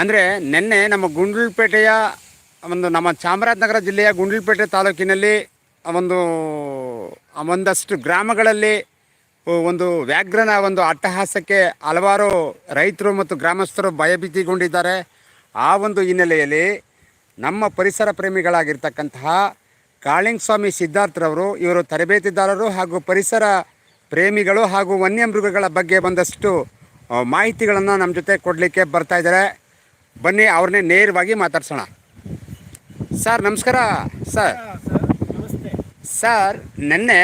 ಅಂದರೆ ನಿನ್ನೆ ನಮ್ಮ ಗುಂಡ್ಲುಪೇಟೆಯ ಒಂದು ನಮ್ಮ ಚಾಮರಾಜನಗರ ಜಿಲ್ಲೆಯ ಗುಂಡ್ಲುಪೇಟೆ ತಾಲೂಕಿನಲ್ಲಿ ಒಂದು ಒಂದಷ್ಟು ಗ್ರಾಮಗಳಲ್ಲಿ ಒಂದು ವ್ಯಾಘ್ರನ ಒಂದು ಅಟ್ಟಹಾಸಕ್ಕೆ ಹಲವಾರು ರೈತರು ಮತ್ತು ಗ್ರಾಮಸ್ಥರು ಭಯಭೀತಿಗೊಂಡಿದ್ದಾರೆ. ಆ ಒಂದು ಹಿನ್ನೆಲೆಯಲ್ಲಿ ನಮ್ಮ ಪರಿಸರ ಪ್ರೇಮಿಗಳಾಗಿರ್ತಕ್ಕಂತಹ ಕಾಳಿಂಗ್ ಸ್ವಾಮಿ ಸಿದ್ಧಾರ್ಥರವರು, ಇವರು ತರಬೇತಿದಾರರು ಹಾಗೂ ಪರಿಸರ ಪ್ರೇಮಿಗಳು ಹಾಗೂ ವನ್ಯಮೃಗಗಳ ಬಗ್ಗೆ ಒಂದಷ್ಟು ಮಾಹಿತಿಗಳನ್ನು ನಮ್ಮ ಜೊತೆ ಕೊಡಲಿಕ್ಕೆ ಬರ್ತಾ ಇದ್ದಾರೆ. ಬನ್ನಿ ಅವ್ರನ್ನೇ ನೇರವಾಗಿ ಮಾತಾಡ್ಸೋಣ. ಸರ್ ನಮಸ್ಕಾರ ಸರ್. ಸರ್ ನಿನ್ನೆ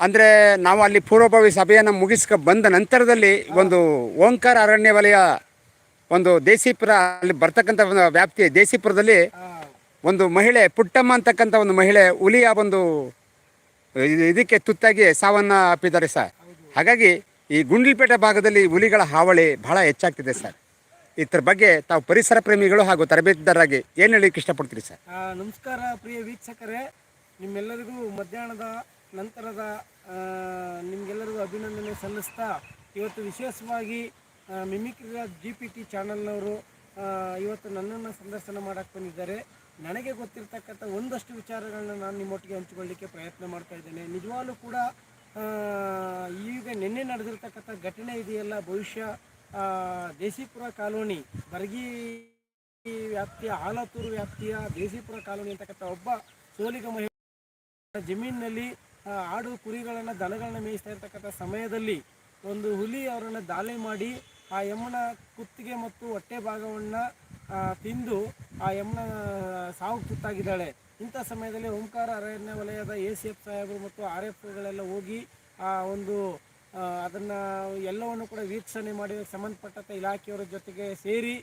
ಅಂದರೆ ನಾವು ಅಲ್ಲಿ ಪೂರ್ವಭಾವಿ ಸಭೆಯನ್ನು ಮುಗಿಸ್ಕೊ ಬಂದ ನಂತರದಲ್ಲಿ ಒಂದು ಓಂಕಾರ ಅರಣ್ಯ ವಲಯ ಒಂದು ದೇಸಿಪುರ ಅಲ್ಲಿ ಬರ್ತಕ್ಕಂಥ ಒಂದು ವ್ಯಾಪ್ತಿ ದೇಸಿಪುರದಲ್ಲಿ ಒಂದು ಮಹಿಳೆ ಪುಟ್ಟಮ್ಮ ಅಂತಕ್ಕಂಥ ಒಂದು ಮಹಿಳೆ ಹುಲಿಯ ಒಂದು ಇದು- ಇದಕ್ಕೆ ತುತ್ತಾಗಿ ಸಾವನ್ನ ಅಪ್ಪಿದ್ದಾರೆ ಸರ್. ಹಾಗಾಗಿ ಈ ಗುಂಡ್ಲಪೇಟೆ ಭಾಗದಲ್ಲಿ ಹುಲಿಗಳ ಹಾವಳಿ ಬಹಳ ಹೆಚ್ಚಾಗ್ತಿದೆ ಸರ್. ಇದ್ರ ಬಗ್ಗೆ ತಾವು ಪರಿಸರ ಪ್ರೇಮಿಗಳು ಹಾಗೂ ತರಬೇತಿದಾರರಾಗಿ ಏನು ಹೇಳಲಿಕ್ಕೆ ಇಷ್ಟಪಡ್ತೀರಿ ಸರ್? ನಮಸ್ಕಾರ ಪ್ರಿಯ ವೀಕ್ಷಕರೇ. ನಿಮ್ಮೆಲ್ಲರಿಗೂ ಮಧ್ಯಾಹ್ನದ ನಂತರದ ನಿಮ್ಗೆಲ್ಲರಿಗೂ ಅಭಿನಂದನೆ ಸಲ್ಲಿಸ್ತಾ ಇವತ್ತು ವಿಶೇಷವಾಗಿ ಮಿಮಿಕ್ರಿಯ ಜಿ ಪಿ ಟಿ ಚಾನಲ್ನವರು ಇವತ್ತು ನನ್ನನ್ನು ಸಂದರ್ಶನ ಮಾಡಕ್ಕೆ ಬಂದಿದ್ದಾರೆ. ನನಗೆ ಗೊತ್ತಿರ್ತಕ್ಕಂಥ ಒಂದಷ್ಟು ವಿಚಾರಗಳನ್ನ ನಾನು ನಿಮ್ಮೊಟ್ಟಿಗೆ ಹಂಚಿಕೊಳ್ಳಿಕ್ಕೆ ಪ್ರಯತ್ನ ಮಾಡ್ತಾ ಇದ್ದೇನೆ. ನಿಜವಾಗ್ಲೂ ಕೂಡ ಈಗ ನಿನ್ನೆ ನಡೆದಿರ್ತಕ್ಕಂಥ ಘಟನೆ ಇದೆಯಲ್ಲ, ಭವಿಷ್ಯ ಆ, ದೇಶಿಪುರ ಕಾಲೋನಿ ಬರ್ಗಿ ವ್ಯಾಪ್ತಿಯ ಆಲತೂರು ವ್ಯಾಪ್ತಿಯ ದೇಸಿಪುರ ಕಾಲೋನಿ ಅಂತಕ್ಕಂಥ ಒಬ್ಬ ಸೋಲಿಗ ಮಹಿಳೆ ಜಮೀನಿನಲ್ಲಿ ಆಡು ಕುರಿಗಳನ್ನು ದನಗಳನ್ನ ಮೇಯಿಸ್ತಾ ಇರ್ತಕ್ಕಂಥ ಸಮಯದಲ್ಲಿ ಒಂದು ಹುಲಿ ಅವರನ್ನು ದಾಳಿ ಮಾಡಿ ಆ ಯಮ್ಮನ ಕುತ್ತಿಗೆ ಮತ್ತು ಹೊಟ್ಟೆ ಭಾಗವನ್ನು ತಿಂದು ಆ ಯಮ್ಮನ ಸಾವು ತುತ್ತಾಗಿದ್ದಾಳೆ. ಇಂಥ ಸಮಯದಲ್ಲಿ ಓಂಕಾರ ಅರಣ್ಯ ವಲಯದ ಎ ಸಿ ಎಫ್ ಸಾಹೇಬರು ಮತ್ತು ಆರ್ ಎಫ್ಗಳೆಲ್ಲ ಹೋಗಿ ಆ ಒಂದು ಅದನ್ನ ಎಲ್ಲವನ್ನು ಕೂಡ ವೀಕ್ಷಣೆ ಮಾಡಿ ಸಂಬಂಧಪಟ್ಟಂಥ ಇಲಾಖೆಯವರ ಜೊತೆಗೆ ಸೇರಿ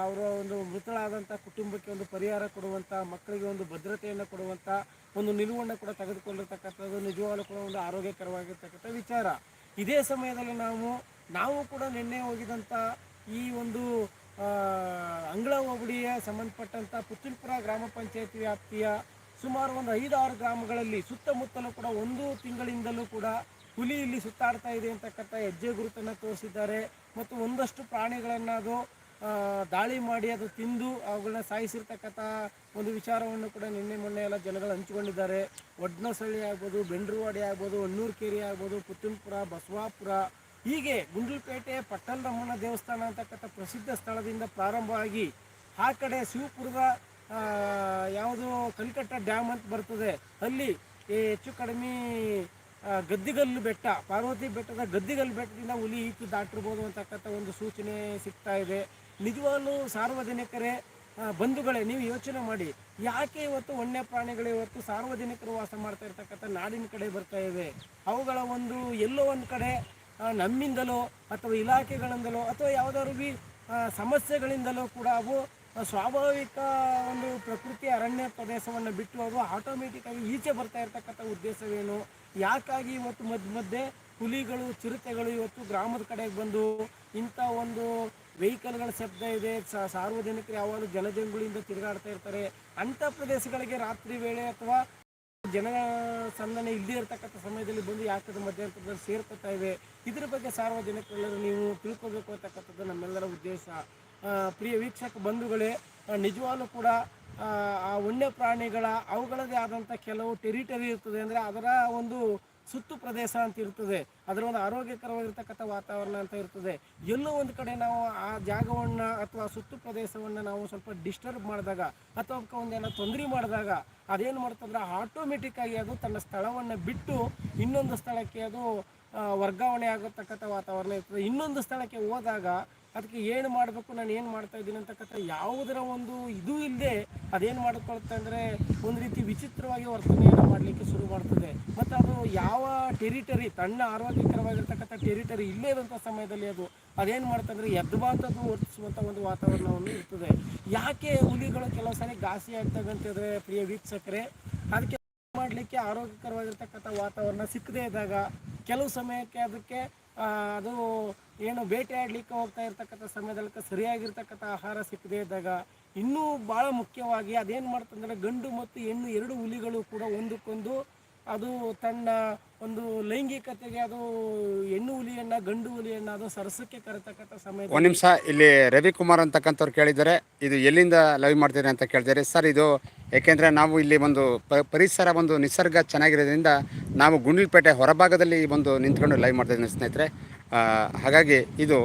ಅವರ ಒಂದು ಮೃತಳಾದಂಥ ಕುಟುಂಬಕ್ಕೆ ಒಂದು ಪರಿಹಾರ ಕೊಡುವಂಥ ಮಕ್ಕಳಿಗೆ ಒಂದು ಭದ್ರತೆಯನ್ನು ಕೊಡುವಂಥ ಒಂದು ನಿಲುವನ್ನು ಕೂಡ ತೆಗೆದುಕೊಂಡಿರ್ತಕ್ಕಂಥದ್ದು ನಿಜವಾಗಲೂ ಕೂಡ ಒಂದು ಆರೋಗ್ಯಕರವಾಗಿರ್ತಕ್ಕಂಥ ವಿಚಾರ. ಇದೇ ಸಮಯದಲ್ಲಿ ನಾವು ನಾವು ಕೂಡ ನಿನ್ನೆ ಹೋಗಿದಂಥ ಈ ಒಂದು ಅಂಗಳ ಹೋಬಳಿಯ ಸಂಬಂಧಪಟ್ಟಂಥ ಪುತ್ತೂರ್ಪುರ ಗ್ರಾಮ ಪಂಚಾಯತ್ ವ್ಯಾಪ್ತಿಯ ಸುಮಾರು ಒಂದು ಐದಾರು ಗ್ರಾಮಗಳಲ್ಲಿ ಸುತ್ತಮುತ್ತಲೂ ಕೂಡ ಒಂದು ತಿಂಗಳಿಂದಲೂ ಕೂಡ ಹುಲಿ ಇಲ್ಲಿ ಸುತ್ತಾಡ್ತಾ ಇದೆ ಅಂತಕ್ಕಂಥ ಹೆಜ್ಜೆ ಗುರುತನ್ನು ತೋರಿಸಿದ್ದಾರೆ. ಮತ್ತು ಒಂದಷ್ಟು ಪ್ರಾಣಿಗಳನ್ನು ಅದು ದಾಳಿ ಮಾಡಿ ಅದು ತಿಂದು ಅವುಗಳನ್ನ ಸಾಯಿಸಿರ್ತಕ್ಕಂಥ ಒಂದು ವಿಚಾರವನ್ನು ಕೂಡ ನಿನ್ನೆ ಮೊನ್ನೆ ಎಲ್ಲ ಜನಗಳು ಹಂಚಿಕೊಂಡಿದ್ದಾರೆ. ಒಡ್ನಸಳ್ಳಿ ಆಗ್ಬೋದು, ಬೆಂಡ್ರವಾಡಿ ಆಗ್ಬೋದು ಹೊನ್ನೂರು ಕೇರಿ ಆಗ್ಬೋದು, ಪುತ್ತೂರ್ಪುರ, ಬಸವಾಪುರ. ಹೀಗೆ ಗುಂಡ್ಲುಪೇಟೆ ಪಟ್ಟಣರಮ್ಮನ ದೇವಸ್ಥಾನ ಅಂತಕ್ಕಂಥ ಪ್ರಸಿದ್ಧ ಸ್ಥಳದಿಂದ ಪ್ರಾರಂಭವಾಗಿ ಆ ಕಡೆ ಶಿವಪುರದ ಯಾವುದು ಕಲ್ಕಟ್ಟ ಡ್ಯಾಮ್ ಅಂತ ಬರ್ತದೆ. ಅಲ್ಲಿ ಹೆಚ್ಚು ಕಡಿಮೆ ಗದ್ದಿಗಲ್ಲು ಬೆಟ್ಟ, ಪಾರ್ವತಿ ಬೆಟ್ಟದ ಗದ್ದಿಗಲ್ಲು ಬೆಟ್ಟದಿಂದ ಹುಲಿ ಈಚು ದಾಟಿರ್ಬೋದು ಅಂತಕ್ಕಂಥ ಒಂದು ಸೂಚನೆ ಸಿಗ್ತಾ ಇದೆ. ನಿಜವಾಗ್ಲೂ ಸಾರ್ವಜನಿಕರೇ ಬಂಧುಗಳೇ, ನೀವು ಯೋಚನೆ ಮಾಡಿ, ಯಾಕೆ ಇವತ್ತು ವನ್ಯ ಪ್ರಾಣಿಗಳು ಇವತ್ತು ಸಾರ್ವಜನಿಕರು ವಾಸ ಮಾಡ್ತಾ ಇರ್ತಕ್ಕಂಥ ನಾಡಿನ ಕಡೆ ಬರ್ತಾ ಇವೆ? ಅವುಗಳ ಒಂದು, ಎಲ್ಲೋ ಒಂದು ಕಡೆ ನಮ್ಮಿಂದಲೋ ಅಥವಾ ಇಲಾಖೆಗಳಿಂದಲೋ ಅಥವಾ ಯಾವುದಾದ್ರು ಬಿ ಸಮಸ್ಯೆಗಳಿಂದಲೋ ಕೂಡ ಅವು ಸ್ವಾಭಾವಿಕ ಒಂದು ಪ್ರಕೃತಿ ಅರಣ್ಯ ಪ್ರದೇಶವನ್ನು ಬಿಟ್ಟು ಅದು ಆಟೋಮೆಟಿಕ್ ಆಗಿ ಈಚೆ ಬರ್ತಾ ಇರ್ತಕ್ಕಂಥ ಉದ್ದೇಶವೇನು? ಯಾಕಾಗಿ ಇವತ್ತು ಮಧ್ಯ ಮಧ್ಯೆ ಹುಲಿಗಳು, ಚಿರತೆಗಳು ಇವತ್ತು ಗ್ರಾಮದ ಕಡೆಗೆ ಬಂದು ಇಂಥ ಒಂದು ವೆಹಿಕಲ್ಗಳ ಶಬ್ದ ಇದೆ. ಸಾರ್ವಜನಿಕರು ಯಾವಾಗಲೂ ಜನಜಂಗುಳಿಯಿಂದ ತಿರುಗಾಡ್ತಾ ಇರ್ತಾರೆ. ಅಂಥ ಪ್ರದೇಶಗಳಿಗೆ ರಾತ್ರಿ ವೇಳೆ ಅಥವಾ ಜನ ಸಂದನೆ ಇಲ್ಲದೇ ಇರತಕ್ಕಂಥ ಸಮಯದಲ್ಲಿ ಬಂದು ಯಾಕಂದ್ರೆ ಮಧ್ಯಂತರದಲ್ಲಿ ಸೇರ್ಕೊತಾ ಇವೆ ಇದ್ರ ಬಗ್ಗೆ ಸಾರ್ವಜನಿಕರೆಲ್ಲರೂ ನೀವು ತಿಳ್ಕೊಬೇಕು ಅಂತಕ್ಕಂಥದ್ದು ನಮ್ಮೆಲ್ಲರ ಉದ್ದೇಶ. ಪ್ರಿಯ ವೀಕ್ಷಕ ಬಂಧುಗಳೇ ನಿಜವಾಗ್ಲೂ ಕೂಡ ಆ, ವನ್ಯ ಪ್ರಾಣಿಗಳ ಅವುಗಳದೇ ಆದಂಥ ಕೆಲವು ಟೆರಿಟರಿ ಇರ್ತದೆ ಅಂದರೆ ಅದರ ಒಂದು ಸುತ್ತು ಪ್ರದೇಶ ಅಂತ ಇರ್ತದೆ. ಅದರ ಒಂದು ಆರೋಗ್ಯಕರವಾಗಿರ್ತಕ್ಕಂಥ ವಾತಾವರಣ ಅಂತ ಇರ್ತದೆ. ಎಲ್ಲೋ ಒಂದು ಕಡೆ ನಾವು ಆ ಜಾಗವನ್ನು ಅಥವಾ ಸುತ್ತು ಪ್ರದೇಶವನ್ನು ನಾವು ಸ್ವಲ್ಪ ಡಿಸ್ಟರ್ಬ್ ಮಾಡಿದಾಗ ಅಥವಾ ಒಂದೇನೋ ತೊಂದರೆ ಮಾಡಿದಾಗ ಅದೇನು ಮಾಡ್ತಂದ್ರೆ ಆಟೋಮೆಟಿಕ್ಕಾಗಿ ಅದು ತನ್ನ ಸ್ಥಳವನ್ನು ಬಿಟ್ಟು ಇನ್ನೊಂದು ಸ್ಥಳಕ್ಕೆ ಅದು ವರ್ಗಾವಣೆ ಆಗತಕ್ಕಂಥ ವಾತಾವರಣ ಇರ್ತದೆ. ಇನ್ನೊಂದು ಸ್ಥಳಕ್ಕೆ ಹೋದಾಗ ಅದಕ್ಕೆ ಏನು ಮಾಡಬೇಕು, ನಾನು ಏನು ಮಾಡ್ತಾ ಇದ್ದೀನಿ ಅಂತಕ್ಕಂಥ ಯಾವುದರ ಒಂದು ಇದು ಇಲ್ಲದೆ ಅದೇನು ಮಾಡ್ಕೊಳುತ್ತೆ ಅಂದರೆ ಒಂದು ರೀತಿ ವಿಚಿತ್ರವಾಗಿ ವರ್ತನೆಯನ್ನು ಮಾಡಲಿಕ್ಕೆ ಶುರು ಮಾಡ್ತದೆ. ಮತ್ತು ಅದು ಯಾವ ಟೆರಿಟರಿ ತನ್ನ ಆರೋಗ್ಯಕರವಾಗಿರ್ತಕ್ಕಂಥ ಟೆರಿಟರಿ ಇಲ್ಲೇ ಇರುವಂಥ ಸಮಯದಲ್ಲಿ ಅದು ಅದೇನು ಮಾಡ್ತಂದ್ರೆ ಎದ್ಬಾತದ್ದು ವರ್ತಿಸುವಂಥ ಒಂದು ವಾತಾವರಣವನ್ನು ಇರ್ತದೆ. ಯಾಕೆ ಹುಲಿಗಳು ಕೆಲವು ಸಾರಿ ಘಾಸಿ ಆಗ್ತಕ್ಕಂಥದ್ರೆ ಪ್ರಿಯ ವೀಕ್ಷಕರೇ, ಅದಕ್ಕೆ ಮಾಡಲಿಕ್ಕೆ ಆರೋಗ್ಯಕರವಾಗಿರ್ತಕ್ಕಂಥ ವಾತಾವರಣ ಸಿಕ್ಕದೇ ಇದ್ದಾಗ ಕೆಲವು ಸಮಯಕ್ಕೆ ಅದಕ್ಕೆ ಅದು ಏನು ಬೇಟೆಯಾಡಲಿಕ್ಕೆ ಹೋಗ್ತಾ ಇರ್ತಕ್ಕಂಥ ಸಮಯದಲ್ಲಿ ಸರಿಯಾಗಿರ್ತಕ್ಕಂಥ ಆಹಾರ ಸಿಕ್ಕದೇ ಇದ್ದಾಗ ಇನ್ನೂ ಭಾಳ ಮುಖ್ಯವಾಗಿ ಅದೇನು ಮಾಡ್ತಂದ್ರೆ ಗಂಡು ಮತ್ತು ಹೆಣ್ಣು ಎರಡು ಹುಲಿಗಳು ಕೂಡ ಒಂದಕ್ಕೊಂದು ಅದು ತನ್ನ ಒಂದು ಲೈಂಗಿಕತೆಗೆ ಅದು ಹೆಣ್ಣು ಹುಲಿಯನ್ನ, ಗಂಡು ಹುಲಿಯನ್ನ ಅದು ಸರಸಕ್ಕೆ ಕರೆತಕ್ಕಂಥ ಸಮಯ ಒಂದು ನಿಮಿಷ, ಇಲ್ಲಿ ರವಿಕುಮಾರ್ ಅಂತಕ್ಕಂಥವ್ರು ಕೇಳಿದ್ದಾರೆ. ಇದು ಎಲ್ಲಿಂದ ಲವ್ ಮಾಡ್ತೀರಿ ಅಂತ ಕೇಳಿದ್ದಾರೆ ಸರ್, ಇದು ಏಕೆಂದರೆ ನಾವು ಇಲ್ಲಿ ಒಂದು ಪರಿಸರ ಒಂದು ನಿಸರ್ಗ ಚೆನ್ನಾಗಿರೋದ್ರಿಂದ ನಾವು ಗುಂಡ್ಲಪೇಟೆ ಹೊರಭಾಗದಲ್ಲಿ ಒಂದು ನಿಂತ್ಕೊಂಡು ಲೈವ್ ಮಾಡ್ತಾ ಇದ್ದೀನಿ ಸ್ನೇಹಿತರೆ. ಹಾಗಾಗಿ ಇದು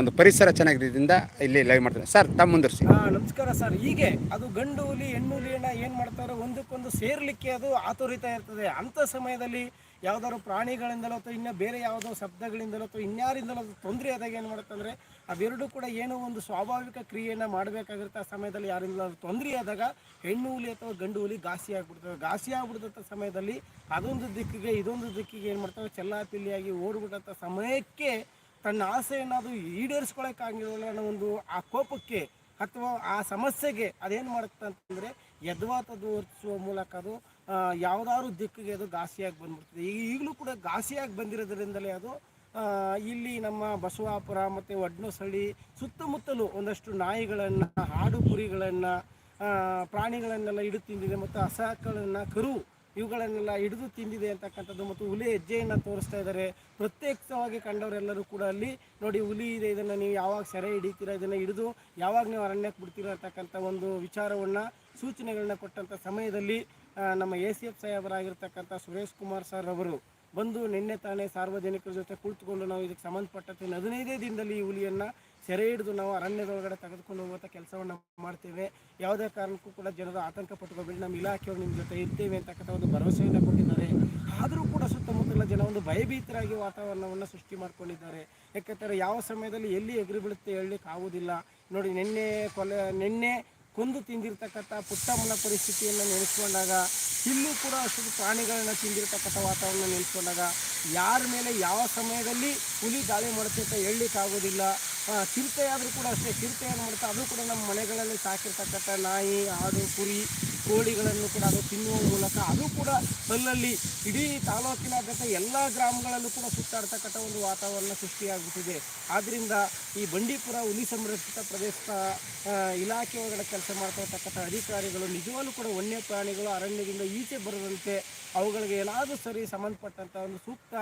ಒಂದು ಪರಿಸರ ಚೆನ್ನಾಗಿರೋದ್ರಿಂದ ಇಲ್ಲಿ ಲೈವ್ ಮಾಡ್ತಾರೆ ಸರ್, ತಮ್ಮ ಮುಂದುವರಿಸಿ ಹಾ ನಮಸ್ಕಾರ ಸರ್. ಹೀಗೆ ಅದು ಗಂಡು ಹುಲಿ, ಹೆಣ್ಣು ಹುಲಿಯನ್ನು ಏನು ಮಾಡ್ತಾರೋ? ಒಂದಕ್ಕೊಂದು ಸೇರ್ಲಿಕ್ಕೆ ಅದು ಆತುರಿತ ಇರ್ತದೆ. ಅಂಥ ಸಮಯದಲ್ಲಿ ಯಾವ್ದಾದ್ರು ಪ್ರಾಣಿಗಳಿಂದಲೋ ಅಥವಾ ಇನ್ನೂ ಬೇರೆ ಯಾವುದೋ ಶಬ್ದಗಳಿಂದಲೋ ಅಥವಾ ಇನ್ಯಾರಿಂದಲೋ ತೊಂದರೆ ಆದಾಗ ಏನು ಮಾಡುತ್ತಂದ್ರೆ, ಅವೆರಡೂ ಕೂಡ ಏನೋ ಒಂದು ಸ್ವಾಭಾವಿಕ ಕ್ರಿಯೆಯನ್ನು ಮಾಡಬೇಕಾಗಿರುತ್ತೆ. ಆ ಸಮಯದಲ್ಲಿ ಯಾರಿಂದ ತೊಂದರೆ ಆದಾಗ ಹೆಣ್ಣು ಹುಲಿ ಅಥವಾ ಗಂಡು ಹುಲಿ ಘಾಸಿ ಆಗಿಬಿಡ್ತವೆ. ಘಾಸಿ ಆಗಿಬಿಡ್ತಂಥ ಸಮಯದಲ್ಲಿ ಅದೊಂದು ದಿಕ್ಕಿಗೆ ಇದೊಂದು ದಿಕ್ಕಿಗೆ ಏನು ಮಾಡ್ತವೆ? ಚೆಲ್ಲಾಪಿಲ್ಲಿಯಾಗಿ ಓಡ್ಬಿಟ್ಟಂಥ ಸಮಯಕ್ಕೆ ತನ್ನ ಆಸೆಯನ್ನು ಅದು ಈಡೇರಿಸ್ಕೊಳಕ್ಕಾಗಿರೋಲ್ಲ ಅನ್ನೋ ಒಂದು ಆ ಕೋಪಕ್ಕೆ ಅಥವಾ ಆ ಸಮಸ್ಯೆಗೆ ಅದೇನು ಮಾಡುತ್ತೆ ಅಂತಂದರೆ ಯದ್ವಾತ ವರ್ತಿಸುವ ಮೂಲಕ ಅದು ಯಾವ್ದಾದ್ರು ದಿಕ್ಕಿಗೆ ಅದು ಘಾಸಿಯಾಗಿ ಬಂದ್ಬಿಡ್ತದೆ. ಈಗ ಈಗಲೂ ಕೂಡ ಘಾಸಿಯಾಗಿ ಬಂದಿರೋದ್ರಿಂದಲೇ ಅದು ಇಲ್ಲಿ ನಮ್ಮ ಬಸವಾಪುರ ಮತ್ತು ವಡ್ನಸಳ್ಳಿ ಸುತ್ತಮುತ್ತಲೂ ಒಂದಷ್ಟು ನಾಯಿಗಳನ್ನು, ಹಾಡು ಕುರಿಗಳನ್ನು ಪ್ರಾಣಿಗಳನ್ನೆಲ್ಲ ಹಿಡಿದು ತಿಂದಿದೆ ಮತ್ತು ಹಸಗಳನ್ನು ಕರು ಇವುಗಳನ್ನೆಲ್ಲ ಹಿಡಿದು ತಿಂದಿದೆ ಅಂತಕ್ಕಂಥದ್ದು ಮತ್ತು ಹುಲಿ ಹೆಜ್ಜೆಯನ್ನು ತೋರಿಸ್ತಾ ಇದ್ದಾರೆ. ಪ್ರತ್ಯಕ್ಷವಾಗಿ ಕಂಡವರೆಲ್ಲರೂ ಕೂಡ ಅಲ್ಲಿ ನೋಡಿ ಹುಲಿ ಇದೆ, ಇದನ್ನು ನೀವು ಯಾವಾಗ ಸೆರೆ ಹಿಡಿತೀರಾ, ಇದನ್ನು ಹಿಡಿದು ಯಾವಾಗ ನೀವು ಅರಣ್ಯಕ್ಕೆ ಬಿಡ್ತೀರಾ ಅಂತಕ್ಕಂಥ ಒಂದು ವಿಚಾರವನ್ನು, ಸೂಚನೆಗಳನ್ನ ಕೊಟ್ಟಂಥ ಸಮಯದಲ್ಲಿ ನಮ್ಮ ಎ ಸಿ ಎಫ್ ಸಾಹೇಬರಾಗಿರ್ತಕ್ಕಂಥ ಸುರೇಶ್ ಕುಮಾರ್ ಸರ್ ಅವರು ಬಂದು ನಿನ್ನೆ ತಾನೇ ಸಾರ್ವಜನಿಕರ ಜೊತೆ ಕುಳಿತುಕೊಂಡು ನಾವು ಇದಕ್ಕೆ ಸಂಬಂಧಪಟ್ಟಂತೆ ಹದಿನೈದೇ ದಿನದಲ್ಲಿ ಈ ಹುಲಿಯನ್ನು ಸೆರೆ ಹಿಡಿದು ನಾವು ಅರಣ್ಯದೊಳಗಡೆ ತೆಗೆದುಕೊಂಡು ಹೋಗುವಂಥ ಕೆಲಸವನ್ನು ಮಾಡ್ತೇವೆ. ಯಾವುದೇ ಕಾರಣಕ್ಕೂ ಕೂಡ ಜನರು ಆತಂಕ ಪಟ್ಕೋಬೇಡಿ ನಮ್ಮ ಇಲಾಖೆಯವರು ನಿಮ್ಮ ಜೊತೆ ಇರ್ತೇವೆ ಅಂತಕ್ಕಂಥ ಒಂದು ಭರವಸೆಯನ್ನು ಕೊಟ್ಟಿದ್ದಾರೆ. ಆದರೂ ಕೂಡ ಸುತ್ತಮುತ್ತಲ ಜನ ಒಂದು ಭಯಭೀತರಾಗಿ ವಾತಾವರಣವನ್ನು ಸೃಷ್ಟಿ ಮಾಡಿಕೊಂಡಿದ್ದಾರೆ. ಯಾಕಂದರೆ ಯಾವ ಸಮಯದಲ್ಲಿ ಎಲ್ಲಿ ಎಗರಿ ಬೀಳುತ್ತೆ ಹೇಳಲಿಕ್ಕೆ ಆಗುವುದಿಲ್ಲ. ನೋಡಿ, ನಿನ್ನೆ ಕೊಲೆ, ನಿನ್ನೆ ಕೊಂದು ತಿಂದಿರ್ತಕ್ಕಂಥ ಪುಟ್ಟಮ್ಮನ ಪರಿಸ್ಥಿತಿಯನ್ನು ನೆನೆಸ್ಕೊಂಡಾಗ, ಇಲ್ಲೂ ಕೂಡ ಅಷ್ಟು ಪ್ರಾಣಿಗಳನ್ನ ತಿಂದಿರ್ತಕ್ಕಂಥ ವಾತಾವರಣ ನೆನೆಸ್ಕೊಂಡಾಗ, ಯಾರ ಮೇಲೆ ಯಾವ ಸಮಯದಲ್ಲಿ ಹುಲಿ ದಾಳಿ ಮಾಡುತ್ತೆ ಅಂತ ಹೇಳಲಿಕ್ಕಾಗೋದಿಲ್ಲ. ಚಿರತೆ ಆದರೂ ಕೂಡ ಅಷ್ಟೇ ಚಿರತೆ ಏನು ಅದು ಕೂಡ ನಮ್ಮ ಮನೆಗಳಲ್ಲಿ ಸಾಕಿರ್ತಕ್ಕಂಥ ನಾಯಿ, ಆಡು, ಕುರಿ, ಕೋಳಿಗಳನ್ನು ಕೂಡ ಅದು ತಿನ್ನುವ ಮೂಲಕ ಅದು ಕೂಡ ಅಲ್ಲಲ್ಲಿ ಇಡೀ ತಾಲೂಕಿನಾದ್ಯಂತ ಎಲ್ಲ ಗ್ರಾಮಗಳಲ್ಲೂ ಕೂಡ ಸುತ್ತಾಡ್ತಕ್ಕಂಥ ಒಂದು ವಾತಾವರಣ ಸೃಷ್ಟಿಯಾಗುತ್ತಿದೆ ಆದ್ದರಿಂದ ಈ ಬಂಡೀಪುರ ಹುಲಿ ಸಂರಕ್ಷಿತ ಪ್ರದೇಶದ ಇಲಾಖೆ ಒಳಗಡೆ ಕೆಲಸ ಮಾಡ್ತಾ ಅಧಿಕಾರಿಗಳು ನಿಜವಾಗಲೂ ಕೂಡ ವನ್ಯ ಪ್ರಾಣಿಗಳು ಅರಣ್ಯದಿಂದ ಈಚೆ ಬರದಂತೆ ಅವುಗಳಿಗೆ ಏನಾದರೂ ಸರಿ ಸಂಬಂಧಪಟ್ಟಂಥ ಒಂದು ಸೂಕ್ತ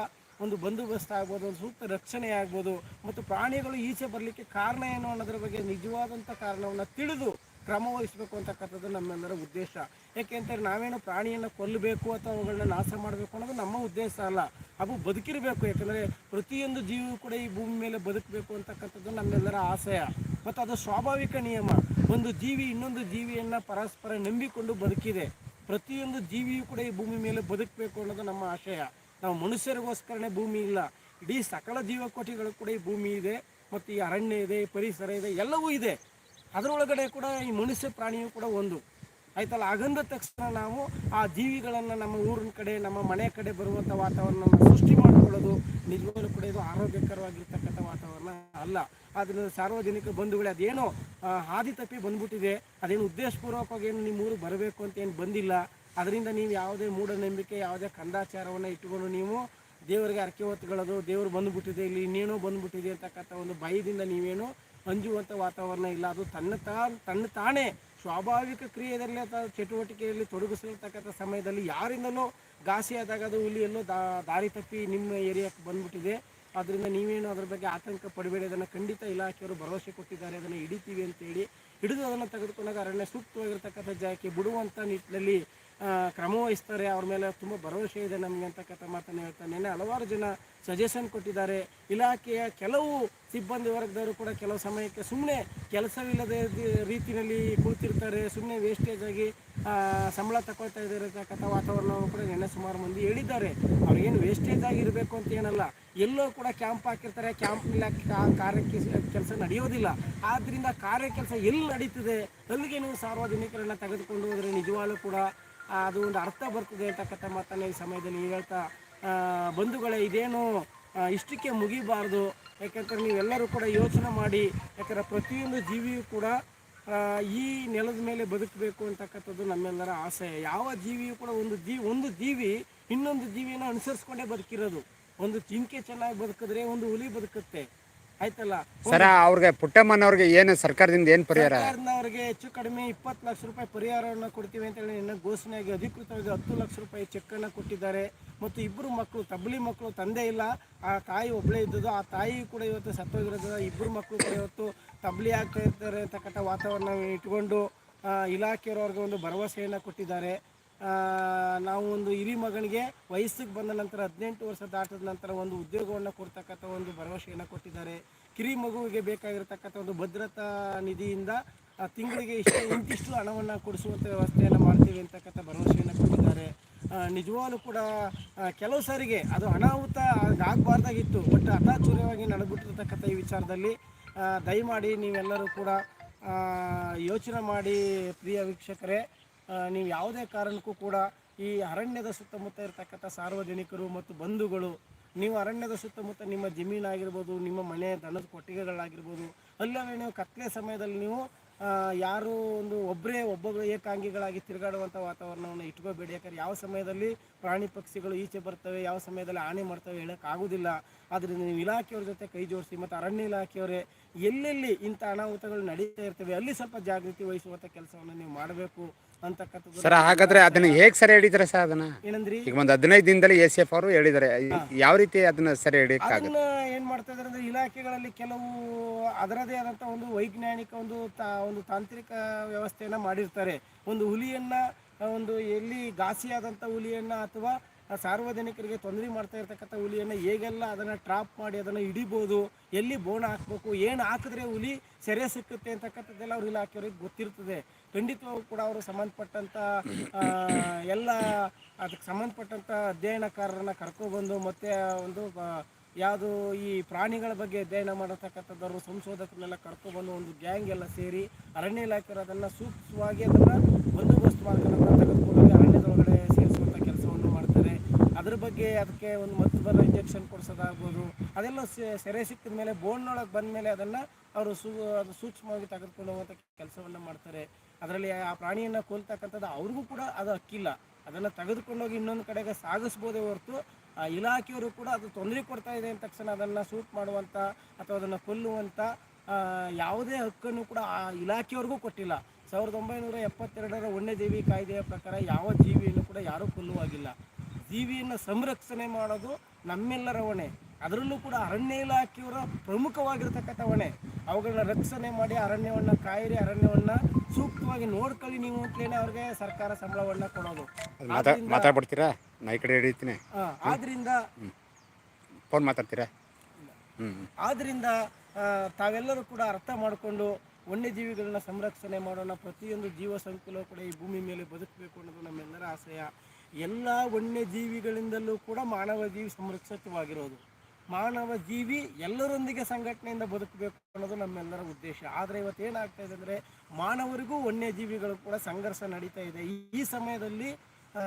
ಒಂದು ಬಂದೋಬಸ್ತ್ ಆಗ್ಬೋದು, ಒಂದು ಸೂಕ್ತ ರಕ್ಷಣೆ ಆಗ್ಬೋದು, ಮತ್ತು ಪ್ರಾಣಿಗಳು ಈಚೆ ಬರಲಿಕ್ಕೆ ಕಾರಣ ಏನು ಅನ್ನೋದ್ರ ಬಗ್ಗೆ ನಿಜವಾದಂಥ ಕಾರಣವನ್ನು ತಿಳಿದು ಕ್ರಮ ವಹಿಸಬೇಕು ಅಂತಕ್ಕಂಥದ್ದು ನಮ್ಮೆಲ್ಲರ ಉದ್ದೇಶ. ಯಾಕೆಂತಂದ್ರೆ ನಾವೇನು ಪ್ರಾಣಿಯನ್ನು ಕೊಲ್ಲಬೇಕು ಅಥವಾ ಅವುಗಳನ್ನ ನಾಶ ಮಾಡಬೇಕು ಅನ್ನೋದು ನಮ್ಮ ಉದ್ದೇಶ ಅಲ್ಲ. ಅವು ಬದುಕಿರಬೇಕು, ಯಾಕಂದರೆ ಪ್ರತಿಯೊಂದು ಜೀವಿಯೂ ಕೂಡ ಈ ಭೂಮಿ ಮೇಲೆ ಬದುಕಬೇಕು ಅಂತಕ್ಕಂಥದ್ದು ನಮ್ಮೆಲ್ಲರ ಆಶಯ ಮತ್ತು ಅದು ಸ್ವಾಭಾವಿಕ ನಿಯಮ. ಒಂದು ಜೀವಿ ಇನ್ನೊಂದು ಜೀವಿಯನ್ನು ಪರಸ್ಪರ ನಂಬಿಕೊಂಡು ಬದುಕಿದೆ. ಪ್ರತಿಯೊಂದು ಜೀವಿಯೂ ಕೂಡ ಈ ಭೂಮಿ ಮೇಲೆ ಬದುಕಬೇಕು ಅನ್ನೋದು ನಮ್ಮ ಆಶಯ. ನಾವು ಮನುಷ್ಯರಿಗೋಸ್ಕರನೇ ಭೂಮಿ ಇಲ್ಲ. ಇಡೀ ಸಕಲ ಜೀವಕೋಟಿಗಳು ಕೂಡ ಈ ಭೂಮಿ ಇದೆ, ಮತ್ತು ಈ ಅರಣ್ಯ ಇದೆ ಪರಿಸರ ಇದೆ, ಎಲ್ಲವೂ ಇದೆ. ಅದರೊಳಗಡೆ ಕೂಡ ಈ ಮನುಷ್ಯ ಪ್ರಾಣಿಯೂ ಕೂಡ ಒಂದು. ಆಯ್ತಲ್ಲ? ಅಗಂದ ತಕ್ಷಣ ನಾವು ಆ ಜೀವಿಗಳನ್ನು ನಮ್ಮ ಊರಿನ ಕಡೆ, ನಮ್ಮ ಮನೆ ಕಡೆ ಬರುವಂಥ ವಾತಾವರಣವನ್ನು ಸೃಷ್ಟಿ ಮಾಡಿಕೊಳ್ಳೋದು, ನಿಜವಾಗ್ಲೂ ಕೂಡ ಇದು ಆರೋಗ್ಯಕರವಾಗಿರ್ತಕ್ಕಂಥ ವಾತಾವರಣ ಅಲ್ಲ. ಆದ್ದರಿಂದ ಸಾರ್ವಜನಿಕ ಬಂಧುಗಳೇ, ಅದೇನೋ ಹಾದಿ ತಪ್ಪಿ ಬಂದ್ಬಿಟ್ಟಿದೆ. ಅದೇನು ಉದ್ದೇಶಪೂರ್ವಕವಾಗಿ ಏನು ನಿಮ್ಮ ಊರಿಗೆ ಬರಬೇಕು ಅಂತ ಏನು ಬಂದಿಲ್ಲ. ಅದರಿಂದ ನೀವು ಯಾವುದೇ ಮೂಢನಂಬಿಕೆ, ಯಾವುದೇ ಕಂದಾಚಾರವನ್ನು ಇಟ್ಟುಕೊಂಡು ನೀವು ದೇವರಿಗೆ ಅರಕೆ ಹೊತ್ತುಗಳದು ದೇವರು ಬಂದುಬಿಟ್ಟಿದೆ, ಇಲ್ಲಿ ಇನ್ನೇನೋ ಬಂದುಬಿಟ್ಟಿದೆ ಅಂತಕ್ಕಂಥ ಒಂದು ಭಯದಿಂದ ನೀವೇನು ಅಂಜುವಂಥ ವಾತಾವರಣ ಇಲ್ಲ. ಅದು ತನ್ನ ತಾ ತನ್ನ ತಾನೇ ಸ್ವಾಭಾವಿಕ ಕ್ರಿಯೆಯಲ್ಲಿ ಅಥವಾ ಚಟುವಟಿಕೆಯಲ್ಲಿ ತೊಡಗಿಸಿರ್ತಕ್ಕಂಥ ಸಮಯದಲ್ಲಿ ಯಾರಿಂದಲೂ ಘಾಸಿಯಾದಾಗ ಅದು ಇಲ್ಲಿ ಎಲ್ಲೋ ದಾ, ದಾರಿ ತಪ್ಪಿ ನಿಮ್ಮ ಏರಿಯಾಕ್ಕೆ ಬಂದ್ಬಿಟ್ಟಿದೆ. ಅದರಿಂದ ನೀವೇನು ಅದ್ರ ಬಗ್ಗೆ ಆತಂಕ ಪಡಬೇಡಿ. ಅದನ್ನು ಖಂಡಿತ ಇಲಾಖೆಯವರು ಭರವಸೆ ಕೊಟ್ಟಿದ್ದಾರೆ. ಅದನ್ನು ಹಿಡಿತೀವಿ ಅಂತೇಳಿ ಹಿಡಿದು ಅದನ್ನು ತೆಗೆದುಕೊಂಡಾಗ ಅರಣ್ಯ ಸೂಕ್ತವಾಗಿರ್ತಕ್ಕಂಥ ಜಾಗಕ್ಕೆ ಬಿಡುವಂಥ ನಿಟ್ಟಿನಲ್ಲಿ ಕ್ರಮ ವಹಿಸ್ತಾರೆ, ಅವ್ರ ಮೇಲೆ ತುಂಬ ಭರವಸೆ ಇದೆ ನಮಗೆ ಅಂತಕ್ಕಂಥ ಮಾತನ್ನು ಹೇಳ್ತಾ ನಿನ್ನೆ ಹಲವಾರು ಜನ ಸಜೆಷನ್ ಕೊಟ್ಟಿದ್ದಾರೆ. ಇಲಾಖೆಯ ಕೆಲವು ಸಿಬ್ಬಂದಿ ವರ್ಗದವರು ಕೂಡ ಕೆಲವು ಸಮಯಕ್ಕೆ ಸುಮ್ಮನೆ ಕೆಲಸವಿಲ್ಲದ ರೀತಿಯಲ್ಲಿ ಕುಳಿತಿರ್ತಾರೆ ಸುಮ್ಮನೆ ವೇಸ್ಟೇಜ್ ಆಗಿ ಸಂಬಳ ತಗೊಳ್ತಾ ಇದ್ದಾರೆ ಅಂತಕ್ಕಂಥ ವಾತಾವರಣವನ್ನು ಕೂಡ ನೆನ್ನೆ ಸುಮಾರು ಮಂದಿ ಹೇಳಿದ್ದಾರೆ. ಅವ್ರಿಗೇನು ವೇಸ್ಟೇಜ್ ಆಗಿರಬೇಕು ಅಂತ ಏನಲ್ಲ, ಎಲ್ಲೋ ಕೂಡ ಕ್ಯಾಂಪ್ ಹಾಕಿರ್ತಾರೆ. ಕ್ಯಾಂಪ್ ಕಾರ್ಯಕ್ಕೆ ಕೆಲಸ ನಡೆಯೋದಿಲ್ಲ. ಆದ್ದರಿಂದ ಕಾರ್ಯ ಕೆಲಸ ಎಲ್ಲಿ ನಡೀತದೆ, ಅಲ್ಲಿಗೆ ನೀವು ಸಾರ್ವಜನಿಕರನ್ನು ತೆಗೆದುಕೊಂಡು ಹೋದರೆ ನಿಜವಾಗ್ಲೂ ಕೂಡ ಅದು ಒಂದು ಅರ್ಥ ಬರ್ತದೆ ಅಂತಕ್ಕಂಥ ಮಾತನ್ನು ಈ ಸಮಯದಲ್ಲಿ ಹೇಳ್ತಾ ಬಂಧುಗಳೇ, ಇದೇನು ಇಷ್ಟಕ್ಕೆ ಮುಗಿಬಾರ್ದು. ಯಾಕಂದ್ರೆ ನೀವೆಲ್ಲರೂ ಕೂಡ ಯೋಚನೆ ಮಾಡಿ, ಯಾಕಂದ್ರೆ ಪ್ರತಿಯೊಂದು ಜೀವಿಯೂ ಕೂಡ ಈ ನೆಲದ ಮೇಲೆ ಬದುಕಬೇಕು ಅಂತಕ್ಕಂಥದ್ದು ನಮ್ಮೆಲ್ಲರ ಆಸೆ. ಯಾವ ಜೀವಿಯೂ ಕೂಡ ಒಂದು ಜೀ, ಒಂದು ಜೀವಿ ಇನ್ನೊಂದು ಜೀವಿಯನ್ನು ಅನುಸರಿಸ್ಕೊಂಡೇ ಬದುಕಿರೋದು. ಒಂದು ಜಿಂಕೆ ಚೆನ್ನಾಗಿ ಬದುಕಿದ್ರೆ ಒಂದು ಹುಲಿ ಬದುಕುತ್ತೆ. ಆಯ್ತಲ್ಲ? ಸರ ಅವ್ರಿಗೆ ಪುಟ್ಟಮ್ಮನವ್ರಿಗೆ ಏನು ಸರ್ಕಾರದಿಂದ ಏನು ಪರಿಹಾರ? ಅವ್ರಿಗೆ ಹೆಚ್ಚು ಕಡಿಮೆ ಇಪ್ಪತ್ತು ಲಕ್ಷ ರೂಪಾಯಿ ಪರಿಹಾರವನ್ನು ಕೊಡ್ತೀವಿ ಅಂತ ಹೇಳಿ ನಿನ್ನೆ ಘೋಷಣೆಯಾಗಿ ಅಧಿಕೃತವಾಗಿ ಹತ್ತು ಲಕ್ಷ ರೂಪಾಯಿ ಚೆಕ್ ಅನ್ನು ಕೊಟ್ಟಿದ್ದಾರೆ. ಮತ್ತು ಇಬ್ಬರು ಮಕ್ಕಳು ತಬ್ಲಿ ಮಕ್ಕಳು ತಂದೆ ಇಲ್ಲ. ಆ ತಾಯಿ ಒಬ್ಬಳೇ ಇದ್ದದ್ದು. ಆ ತಾಯಿ ಕೂಡ ಇವತ್ತು ಸತ್ತೋಗಿರೋದ್ರಿಂದ ಇಬ್ಬರು ಮಕ್ಕಳು ಕೂಡ ಇವತ್ತು ತಬ್ಲಿ ಆಗ್ತಾ ಇರ್ತಾರೆ ಅಂತಕ್ಕಂಥ ವಾತಾವರಣ ಇಟ್ಕೊಂಡು ಇಲಾಖೆಯವರವ್ರಿಗೆ ಒಂದು ಭರವಸೆಯನ್ನು ಕೊಟ್ಟಿದ್ದಾರೆ. ನಾವು ಒಂದು ಹಿರಿ ಮಗನಿಗೆ ವಯಸ್ಸಿಗೆ ಬಂದ ನಂತರ ಹದಿನೆಂಟು ವರ್ಷ ದಾಟದ ನಂತರ ಒಂದು ಉದ್ಯೋಗವನ್ನು ಕೊಡ್ತಕ್ಕಂಥ ಒಂದು ಭರವಸೆಯನ್ನು ಕೊಟ್ಟಿದ್ದಾರೆ. ಕಿರಿ ಮಗುವಿಗೆ ಬೇಕಾಗಿರತಕ್ಕಂಥ ಒಂದು ಭದ್ರತಾ ನಿಧಿಯಿಂದ ತಿಂಗಳಿಗೆ ಇಷ್ಟು ಇಂತಿಷ್ಟು ಹಣವನ್ನು ಕೊಡಿಸುವಂಥ ವ್ಯವಸ್ಥೆಯನ್ನು ಮಾಡ್ತೀವಿ ಅಂತಕ್ಕಂಥ ಭರವಸೆಯನ್ನು ಕೊಟ್ಟಿದ್ದಾರೆ. ನಿಜವಾಗ್ಲೂ ಕೂಡ ಕೆಲವು ಸಾರಿಗೆ ಅದು ಅನಾಹುತ ಆಗಬಾರ್ದಾಗಿತ್ತು ಬಟ್ ಅತಾಚುರ್ಯವಾಗಿ ನಡೆದ್ಬಿಟ್ಟಿರ್ತಕ್ಕಂಥ ಈ ವಿಚಾರದಲ್ಲಿ ದಯಮಾಡಿ ನೀವೆಲ್ಲರೂ ಕೂಡ ಯೋಚನೆ ಮಾಡಿ ಪ್ರಿಯ ವೀಕ್ಷಕರೇ. ನೀವು ಯಾವುದೇ ಕಾರಣಕ್ಕೂ ಕೂಡ ಈ ಅರಣ್ಯದ ಸುತ್ತಮುತ್ತ ಇರತಕ್ಕಂಥ ಸಾರ್ವಜನಿಕರು ಮತ್ತು ಬಂಧುಗಳು, ನೀವು ಅರಣ್ಯದ ಸುತ್ತಮುತ್ತ ನಿಮ್ಮ ಜಮೀನಾಗಿರ್ಬೋದು, ನಿಮ್ಮ ಮನೆ ದನದ ಕೊಟ್ಟಿಗೆಗಳಾಗಿರ್ಬೋದು ಅಲ್ಲವೇ ನೀವು ಕತ್ಲೆ ಸಮಯದಲ್ಲಿ ನೀವು ಯಾರು ಒಂದು ಒಬ್ಬರೇ ಒಬ್ಬೊಬ್ಬರು ಏಕಾಂಗಿಗಳಾಗಿ ತಿರುಗಾಡುವಂಥ ವಾತಾವರಣವನ್ನು ಇಟ್ಕೋಬೇಡಿ. ಯಾಕಂದ್ರೆ ಯಾವ ಸಮಯದಲ್ಲಿ ಪ್ರಾಣಿ ಪಕ್ಷಿಗಳು ಈಚೆ ಬರ್ತವೆ, ಯಾವ ಸಮಯದಲ್ಲಿ ಹಾನಿ ಮಾಡ್ತವೆ ಹೇಳೋಕ್ಕಾಗೋದಿಲ್ಲ ಆದ್ದರಿಂದ ನೀವು ಇಲಾಖೆಯವ್ರ ಜೊತೆ ಕೈ ಜೋಡಿಸಿ ಮತ್ತು ಅರಣ್ಯ ಇಲಾಖೆಯವರೇ ಎಲ್ಲೆಲ್ಲಿ ಇಂಥ ಅನಾಹುತಗಳು ನಡೀತಾ ಇರ್ತವೆ, ಅಲ್ಲಿ ಸ್ವಲ್ಪ ಜಾಗೃತಿ ವಹಿಸುವಂಥ ಕೆಲಸವನ್ನು ನೀವು ಮಾಡಬೇಕು. ಅಂತಕ್ಕಂಥದ್ದು ಸರ್ ಹಾಗಾದ್ರೆ ಅದನ್ನ ಹೇಗೆ ಸರಿ ಹಿಡಿತಾರೆ ಸರ್ ಅದನ್ನ? ಏನಂದ್ರಿ? ಈಗ ಒಂದು ಹದಿನೈದು ದಿನದಲ್ಲಿ ಎ ಸಿ ಎಫ್ ಅವರು ಹೇಳಿದ್ದಾರೆ. ಯಾವ ರೀತಿ ಅದನ್ನ ಸರಿ ಹಿಡಿಯಕ್ಕಾಗುತ್ತೆ? ಅದನ್ನ ಏನ್ ಮಾಡ್ತಾ ಇದಾರೆ ಅಂದ್ರೆ ಇಲಾಖೆಗಳಲ್ಲಿ ಕೆಲವು ಅದರದೇ ಆದಂತ ಒಂದು ವೈಜ್ಞಾನಿಕ ಒಂದು ತಾ- ಒಂದು ತಾಂತ್ರಿಕ ವ್ಯವಸ್ಥೆಯನ್ನ ಮಾಡಿರ್ತಾರೆ. ಒಂದು ಹುಲಿಯನ್ನ ಒಂದು ಎಲ್ಲಿ ಘಾಸಿಯಾದಂಥ ಹುಲಿಯನ್ನ ಅಥವಾ ಸಾರ್ವಜನಿಕರಿಗೆ ತೊಂದರೆ ಮಾಡ್ತಾ ಇರ್ತಕ್ಕಂಥ ಹುಲಿಯನ್ನು ಹೇಗೆಲ್ಲ ಅದನ್ನು ಟ್ರಾಪ್ ಮಾಡಿ ಅದನ್ನು ಹಿಡಿಬೋದು ಎಲ್ಲಿ ಬೋಣ ಹಾಕ್ಬೇಕು ಏನು ಹಾಕಿದ್ರೆ ಹುಲಿ ಸೆರೆ ಸಿಕ್ಕುತ್ತೆ ಅಂತಕ್ಕಂಥದ್ದೆಲ್ಲ ಅವ್ರ ಇಲಾಖೆಯವ್ರಿಗೆ ಗೊತ್ತಿರ್ತದೆ. ಖಂಡಿತವಾಗೂ ಕೂಡ ಅವರು ಸಂಬಂಧಪಟ್ಟಂಥ ಎಲ್ಲ ಅದಕ್ಕೆ ಸಂಬಂಧಪಟ್ಟಂಥ ಅಧ್ಯಯನಕಾರರನ್ನ ಕರ್ಕೊಬಂದು ಮತ್ತೆ ಒಂದು ಯಾವುದು ಈ ಪ್ರಾಣಿಗಳ ಬಗ್ಗೆ ಅಧ್ಯಯನ ಮಾಡತಕ್ಕಂಥದ್ದವರು ಸಂಶೋಧಕರನ್ನೆಲ್ಲ ಕರ್ಕೊಬಂದು ಒಂದು ಗ್ಯಾಂಗ್ ಎಲ್ಲ ಸೇರಿ ಅರಣ್ಯ ಇಲಾಖೆಯವರು ಅದನ್ನು ಸೂಕ್ಷ್ಮವಾಗಿ ಅದನ್ನು ಬಂದೋಬಸ್ತ್ ಮಾಡ್ಕೊಂಡು ತೆಗೆದುಕೊಂಡು ಅರಣ್ಯದೊಳಗಡೆ ಸೇರಿಸುವಂಥ ಕೆಲಸವನ್ನು ಮಾಡ್ತಾರೆ. ಅದ್ರ ಬಗ್ಗೆ ಅದಕ್ಕೆ ಒಂದು ಮತ್ತು ಇಂಜೆಕ್ಷನ್ ಕೊಡಿಸೋದಾಗ್ಬೋದು. ಅದೆಲ್ಲ ಸೆರೆ ಸಿಕ್ಕಿದ ಮೇಲೆ ಬೋನ್ನೊಳಗೆ ಬಂದ ಮೇಲೆ ಅದನ್ನು ಅವರು ಸೂ, ಅದು ಸೂಕ್ಷ್ಮವಾಗಿ ತೆಗೆದುಕೊಂಡು ಹೋಗುವಂಥ ಕೆಲಸವನ್ನು ಮಾಡ್ತಾರೆ. ಅದರಲ್ಲಿ ಆ ಪ್ರಾಣಿಯನ್ನು ಕೊಲ್ತಕ್ಕಂಥದ್ದು ಅವ್ರಿಗೂ ಕೂಡ ಅದು ಹಕ್ಕಿಲ್ಲ. ಅದನ್ನು ತೆಗೆದುಕೊಂಡೋಗಿ ಇನ್ನೊಂದು ಕಡೆಗೆ ಸಾಗಿಸ್ಬೋದೇ ಹೊರತು, ಆ ಇಲಾಖೆಯವರು ಕೂಡ ಅದು ತೊಂದರೆ ಕೊಡ್ತಾ ಇದೆ ಅಂದ ತಕ್ಷಣ ಅದನ್ನು ಸೂಟ್ ಮಾಡುವಂಥ ಅಥವಾ ಅದನ್ನು ಕೊಲ್ಲುವಂಥ ಯಾವುದೇ ಹಕ್ಕನ್ನು ಕೂಡ ಆ ಇಲಾಖೆಯವ್ರಿಗೂ ಕೊಟ್ಟಿಲ್ಲ. ಸಾವಿರದ ಒಂಬೈನೂರ ಎಪ್ಪತ್ತೆರಡರ ವನ್ಯಜೀವಿ ಕಾಯ್ದೆಯ ಪ್ರಕಾರ ಯಾವ ಜೀವಿಯನ್ನು ಕೂಡ ಯಾರೂ ಕೊಲ್ಲುವಾಗಿಲ್ಲ. ಜೀವಿಯನ್ನು ಸಂರಕ್ಷಣೆ ಮಾಡೋದು ನಮ್ಮೆಲ್ಲರ ಹೊಣೆ. ಅದರಲ್ಲೂ ಕೂಡ ಅರಣ್ಯ ಇಲಾಖೆಯವರ ಪ್ರಮುಖವಾಗಿರ್ತಕ್ಕಂಥ ಹೊಣೆ. ಅವುಗಳನ್ನ ರಕ್ಷಣೆ ಮಾಡಿ ಅರಣ್ಯವನ್ನು ಕಾಯಿರಿ ಅರಣ್ಯವನ್ನು ಸೂಕ್ತವಾಗಿ ನೋಡ್ಕೊಳ್ಳಿ ನೀವು ಅಂತಲೇ ಅವ್ರಿಗೆ ಸರ್ಕಾರ ಸಂಬಳವನ್ನು ಕೊಡೋದು. ಮಾತಾ ಮಾತಾಡ್ಬಿಡ್ತೀರಾ? ಕಡೆ ಹಿಡಿತೀನಿ. ಆದ್ರಿಂದ ಫೋನ್ ಮಾತಾಡ್ತೀರಾ? ಆದ್ರಿಂದ ತಾವೆಲ್ಲರೂ ಕೂಡ ಅರ್ಥ ಮಾಡಿಕೊಂಡು ವನ್ಯಜೀವಿಗಳನ್ನ ಸಂರಕ್ಷಣೆ ಮಾಡೋಣ. ಪ್ರತಿಯೊಂದು ಜೀವ ಸಂಕುಲ ಕೂಡ ಈ ಭೂಮಿ ಮೇಲೆ ಬದುಕಬೇಕು ಅನ್ನೋದು ನಮ್ಮೆಲ್ಲರ ಆಶಯ ಎಲ್ಲ ವನ್ಯಜೀವಿಗಳಿಂದಲೂ ಕೂಡ ಮಾನವ ಜೀವಿ ಸಂರಕ್ಷಿತವಾಗಿರೋದು. ಮಾನವ ಜೀವಿ ಎಲ್ಲರೊಂದಿಗೆ ಸಂಘಟನೆಯಿಂದ ಬದುಕಬೇಕು ಅನ್ನೋದು ನಮ್ಮೆಲ್ಲರ ಉದ್ದೇಶ. ಆದರೆ ಇವತ್ತು ಏನಾಗ್ತಾ ಇದೆ ಅಂದರೆ ಮಾನವರಿಗೂ ವನ್ಯಜೀವಿಗಳು ಕೂಡ ಸಂಘರ್ಷ ನಡೀತಾ ಇದೆ. ಈ- ಸಮಯದಲ್ಲಿ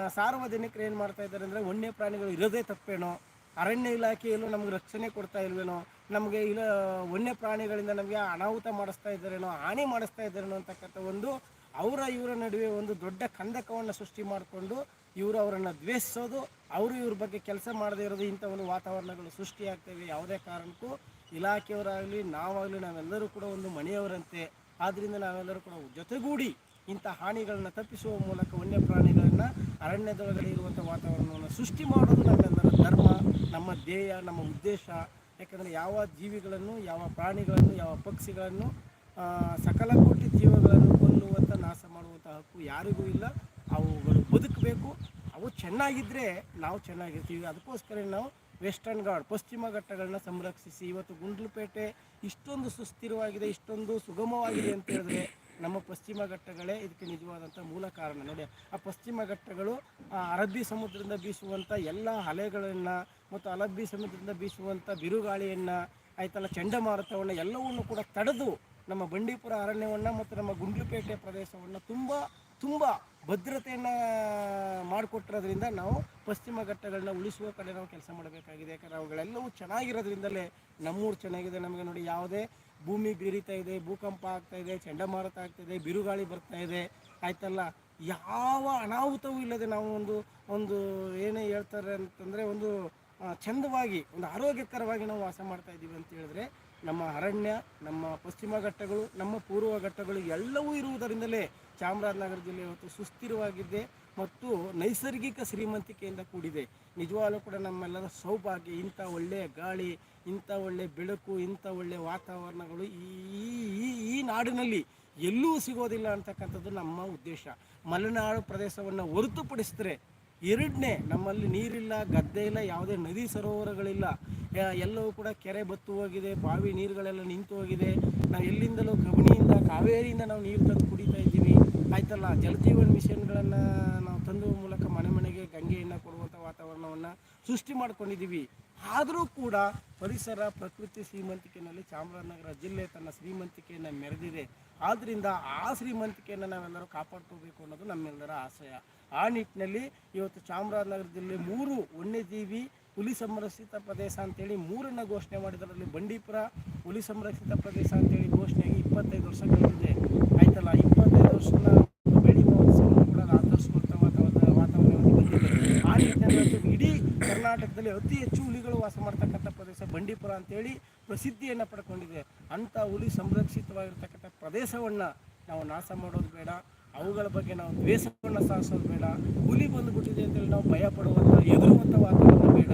ಸಾರ್ವಜನಿಕರು ಏನು ಮಾಡ್ತಾ ಇದ್ದಾರೆ ಅಂದರೆ ವನ್ಯ ಪ್ರಾಣಿಗಳು ಇರೋದೇ ತಪ್ಪೇನೋ, ಅರಣ್ಯ ಇಲಾಖೆಯಲ್ಲೂ ನಮಗೆ ರಕ್ಷಣೆ ಕೊಡ್ತಾ ಇಲ್ವೇನೋ, ನಮಗೆ ಇಲ್ಲ, ವನ್ಯ ಪ್ರಾಣಿಗಳಿಂದ ನಮಗೆ ಅನಾಹುತ ಮಾಡಿಸ್ತಾ ಇದ್ದಾರೇನೋ, ಹಾನಿ ಮಾಡಿಸ್ತಾ ಇದ್ದಾರೇನೋ ಅಂತಕ್ಕಂಥ ಒಂದು ಅವರ ಇವರ ನಡುವೆ ಒಂದು ದೊಡ್ಡ ಕಂದಕವನ್ನು ಸೃಷ್ಟಿ ಮಾಡಿಕೊಂಡು ಇವರು ಅವರನ್ನು ದ್ವೇಷಿಸೋದು, ಅವರು ಇವ್ರ ಬಗ್ಗೆ ಕೆಲಸ ಮಾಡದೇ ಇರೋದು ಇಂಥ ಒಂದು ವಾತಾವರಣಗಳು ಸೃಷ್ಟಿಯಾಗ್ತವೆ ಯಾವುದೇ ಕಾರಣಕ್ಕೂ. ಇಲಾಖೆಯವರಾಗಲಿ, ನಾವಾಗಲಿ ನಾವೆಲ್ಲರೂ ಕೂಡ ಒಂದು ಮನೆಯವರಂತೆ. ಆದ್ದರಿಂದ ನಾವೆಲ್ಲರೂ ಕೂಡ ಜೊತೆಗೂಡಿ ಇಂಥ ಹಾನಿಗಳನ್ನು ತಪ್ಪಿಸುವ ಮೂಲಕ ವನ್ಯ ಪ್ರಾಣಿಗಳನ್ನು ಅರಣ್ಯದೊಳಗಡೆ ಇರುವಂಥ ವಾತಾವರಣವನ್ನು ಸೃಷ್ಟಿ ಮಾಡೋದು ನಮ್ಮೆಲ್ಲರ ಧರ್ಮ, ನಮ್ಮ ಧ್ಯೇಯ, ನಮ್ಮ ಉದ್ದೇಶ. ಯಾಕಂದರೆ ಯಾವ ಜೀವಿಗಳನ್ನು, ಯಾವ ಪ್ರಾಣಿಗಳನ್ನು, ಯಾವ ಪಕ್ಷಿಗಳನ್ನು ಸಕಲ ಕೋಟಿ ಜೀವಗಳನ್ನು ಕೊಲ್ಲುವಂಥ, ನಾಶ ಮಾಡುವಂಥ ಹಕ್ಕು ಯಾರಿಗೂ ಇಲ್ಲ. ಅವುಗಳು ಬದುಕಬೇಕು. ಅವು ಚೆನ್ನಾಗಿದ್ದರೆ ನಾವು ಚೆನ್ನಾಗಿರ್ತೀವಿ. ಅದಕ್ಕೋಸ್ಕರ ನಾವು ವೆಸ್ಟರ್ನ್ ಗಾರ್ಡ್ ಪಶ್ಚಿಮ ಘಟ್ಟಗಳನ್ನ ಸಂರಕ್ಷಿಸಿ. ಇವತ್ತು ಗುಂಡ್ಲುಪೇಟೆ ಇಷ್ಟೊಂದು ಸುಸ್ಥಿರವಾಗಿದೆ, ಇಷ್ಟೊಂದು ಸುಗಮವಾಗಿದೆ ಅಂತ ಹೇಳಿದ್ರೆ ನಮ್ಮ ಪಶ್ಚಿಮ ಘಟ್ಟಗಳೇ ಇದಕ್ಕೆ ನಿಜವಾದಂಥ ಮೂಲ ಕಾರಣ. ನೋಡಿ, ಆ ಪಶ್ಚಿಮ ಘಟ್ಟಗಳು ಅರಬ್ಬಿ ಸಮುದ್ರದಿಂದ ಬೀಸುವಂಥ ಎಲ್ಲ ಅಲೆಗಳನ್ನು ಮತ್ತು ಅರಬ್ಬಿ ಸಮುದ್ರದಿಂದ ಬೀಸುವಂಥ ಬಿರುಗಾಳಿಯನ್ನು, ಆಯ್ತಲ್ಲ, ಚಂಡಮಾರುತವನ್ನು ಎಲ್ಲವನ್ನು ಕೂಡ ತಡೆದು ನಮ್ಮ ಬಂಡೀಪುರ ಅರಣ್ಯವನ್ನು ಮತ್ತು ನಮ್ಮ ಗುಂಡ್ಲುಪೇಟೆ ಪ್ರದೇಶವನ್ನು ತುಂಬ ತುಂಬ ಭದ್ರತೆಯನ್ನು ಮಾಡಿಕೊಟ್ಟಿರೋದ್ರಿಂದ ನಾವು ಪಶ್ಚಿಮ ಘಟ್ಟಗಳನ್ನ ಉಳಿಸುವ ಕಡೆ ನಾವು ಕೆಲಸ ಮಾಡಬೇಕಾಗಿದೆ. ಯಾಕಂದರೆ ಅವುಗಳೆಲ್ಲವೂ ಚೆನ್ನಾಗಿರೋದ್ರಿಂದಲೇ ನಮ್ಮೂರು ಚೆನ್ನಾಗಿದೆ. ನಮಗೆ ನೋಡಿ ಯಾವುದೇ ಭೂಮಿ ಬೀರಿತಾ ಇದೆ, ಭೂಕಂಪ ಆಗ್ತಾ ಇದೆ, ಚಂಡಮಾರುತ ಆಗ್ತಾ ಇದೆ, ಬಿರುಗಾಳಿ ಬರ್ತಾ ಇದೆ. ಆಯ್ತಲ್ಲ? ಯಾವ ಅನಾಹುತವೂ ಇಲ್ಲದೆ ನಾವು ಒಂದು ಒಂದು ಏನೇ ಹೇಳ್ತಾರೆ ಅಂತಂದರೆ ಒಂದು ಚಂದವಾಗಿ, ಒಂದು ಆರೋಗ್ಯಕರವಾಗಿ ನಾವು ವಾಸ ಮಾಡ್ತಾ ಇದ್ದೀವಿ ಅಂತ ಹೇಳಿದ್ರೆ ನಮ್ಮ ಅರಣ್ಯ, ನಮ್ಮ ಪಶ್ಚಿಮ ಘಟ್ಟಗಳು, ನಮ್ಮ ಪೂರ್ವ ಘಟ್ಟಗಳು ಎಲ್ಲವೂ ಇರುವುದರಿಂದಲೇ ಚಾಮರಾಜನಗರ ಜಿಲ್ಲೆ ಇವತ್ತು ಸುಸ್ಥಿರವಾಗಿದೆ ಮತ್ತು ನೈಸರ್ಗಿಕ ಶ್ರೀಮಂತಿಕೆಯಿಂದ ಕೂಡಿದೆ. ನಿಜವಾಗ್ಲೂ ಕೂಡ ನಮ್ಮೆಲ್ಲರ ಸೌಭಾಗ್ಯ, ಇಂಥ ಒಳ್ಳೆಯ ಗಾಳಿ, ಇಂಥ ಒಳ್ಳೆಯ ಬೆಳಕು, ಇಂಥ ಒಳ್ಳೆಯ ವಾತಾವರಣಗಳು ಈ ಈ ನಾಡಿನಲ್ಲಿ ಎಲ್ಲೂ ಸಿಗೋದಿಲ್ಲ ಅಂತಕ್ಕಂಥದ್ದು ನಮ್ಮ ಉದ್ದೇಶ. ಮಲೆನಾಡು ಪ್ರದೇಶವನ್ನು ಹೊರತುಪಡಿಸಿದ್ರೆ ಎರಡನೇ ನಮ್ಮಲ್ಲಿ ನೀರಿಲ್ಲ, ಗದ್ದೆ ಇಲ್ಲ, ಯಾವುದೇ ನದಿ ಸರೋವರಗಳಿಲ್ಲ. ಎಲ್ಲವೂ ಕೂಡ ಕೆರೆ ಬತ್ತು ಹೋಗಿದೆ, ಬಾವಿ ನೀರುಗಳೆಲ್ಲ ನಿಂತು ಹೋಗಿದೆ. ನಾವು ಎಲ್ಲಿಂದಲೂ ಕಬಿನಿಯಿಂದ ಕಾವೇರಿಯಿಂದ ನಾವು ನೀರು ತಂದು ಕುಡಿತಾ ಆಯ್ತಲ್ಲ, ಜಲಜೀವನ್ ಮಿಷನ್ಗಳನ್ನು ನಾವು ತಂದು ಮೂಲಕ ಮನೆ ಮನೆಗೆ ಗಂಗೆಯನ್ನು ಕೊಡುವಂಥ ವಾತಾವರಣವನ್ನು ಸೃಷ್ಟಿ ಮಾಡ್ಕೊಂಡಿದ್ದೀವಿ ಆದರೂ ಕೂಡ ಪರಿಸರ, ಪ್ರಕೃತಿ ಶ್ರೀಮಂತಿಕೆಯಲ್ಲಿ ಚಾಮರಾಜನಗರ ಜಿಲ್ಲೆ ತನ್ನ ಶ್ರೀಮಂತಿಕೆಯನ್ನು ಮೆರೆದಿದೆ. ಆದ್ದರಿಂದ ಆ ಶ್ರೀಮಂತಿಕೆಯನ್ನು ನಾವೆಲ್ಲರೂ ಕಾಪಾಡ್ಕೋಬೇಕು ಅನ್ನೋದು ನಮ್ಮೆಲ್ಲರ ಆಶಯ. ಆ ನಿಟ್ಟಿನಲ್ಲಿ ಇವತ್ತು ಚಾಮರಾಜನಗರ ಜಿಲ್ಲೆ ಮೂರು ವನ್ಯಜೀವಿ ಹುಲಿ ಸಂರಕ್ಷಿತ ಪ್ರದೇಶ ಅಂತೇಳಿ ಮೂರನ್ನು ಘೋಷಣೆ ಮಾಡಿದರಲ್ಲಿ ಬಂಡೀಪುರ ಹುಲಿ ಸಂರಕ್ಷಿತ ಪ್ರದೇಶ ಅಂತೇಳಿ ಘೋಷಣೆಯಾಗಿ ಇಪ್ಪತ್ತೈದು ವರ್ಷ ಕಳೆದಿದೆ ಆಯ್ತಲ್ಲ, ಇಪ್ಪತ್ತೈದು ವರ್ಷದ ಬೆಳಿ ಮಹೋತ್ಸವವನ್ನು ಕೂಡ ಆಚರಿಸುವಂಥ ವಾತಾವರಣ ವಾತಾವರಣವನ್ನು ಬಂದಿದೆ ಆ ನಿಟ್ಟಿನಲ್ಲಿ ಇವತ್ತು ಇಡೀ ಕರ್ನಾಟಕದಲ್ಲಿ ಅತಿ ಹೆಚ್ಚು ಹುಲಿಗಳು ವಾಸ ಮಾಡ್ತಕ್ಕಂಥ ಪ್ರದೇಶ ಬಂಡೀಪುರ ಅಂತೇಳಿ ಪ್ರಸಿದ್ಧಿಯನ್ನು ಪಡ್ಕೊಂಡಿದೆ. ಅಂಥ ಹುಲಿ ಸಂರಕ್ಷಿತವಾಗಿರ್ತಕ್ಕಂಥ ಪ್ರದೇಶವನ್ನು ನಾವು ನಾಶ ಮಾಡೋದು ಬೇಡ. ಅವುಗಳ ಬಗ್ಗೆ ನಾವು ದ್ವೇಷವನ್ನು ಸಾಧಿಸೋದು ಬೇಡ. ಹುಲಿ ಬಂದುಬಿಟ್ಟಿದೆ ಅಂತೇಳಿ ನಾವು ಭಯ ಪಡುವಂಥ ಎದುರುವಂಥ ವಾತಾವರಣ ಬೇಡ.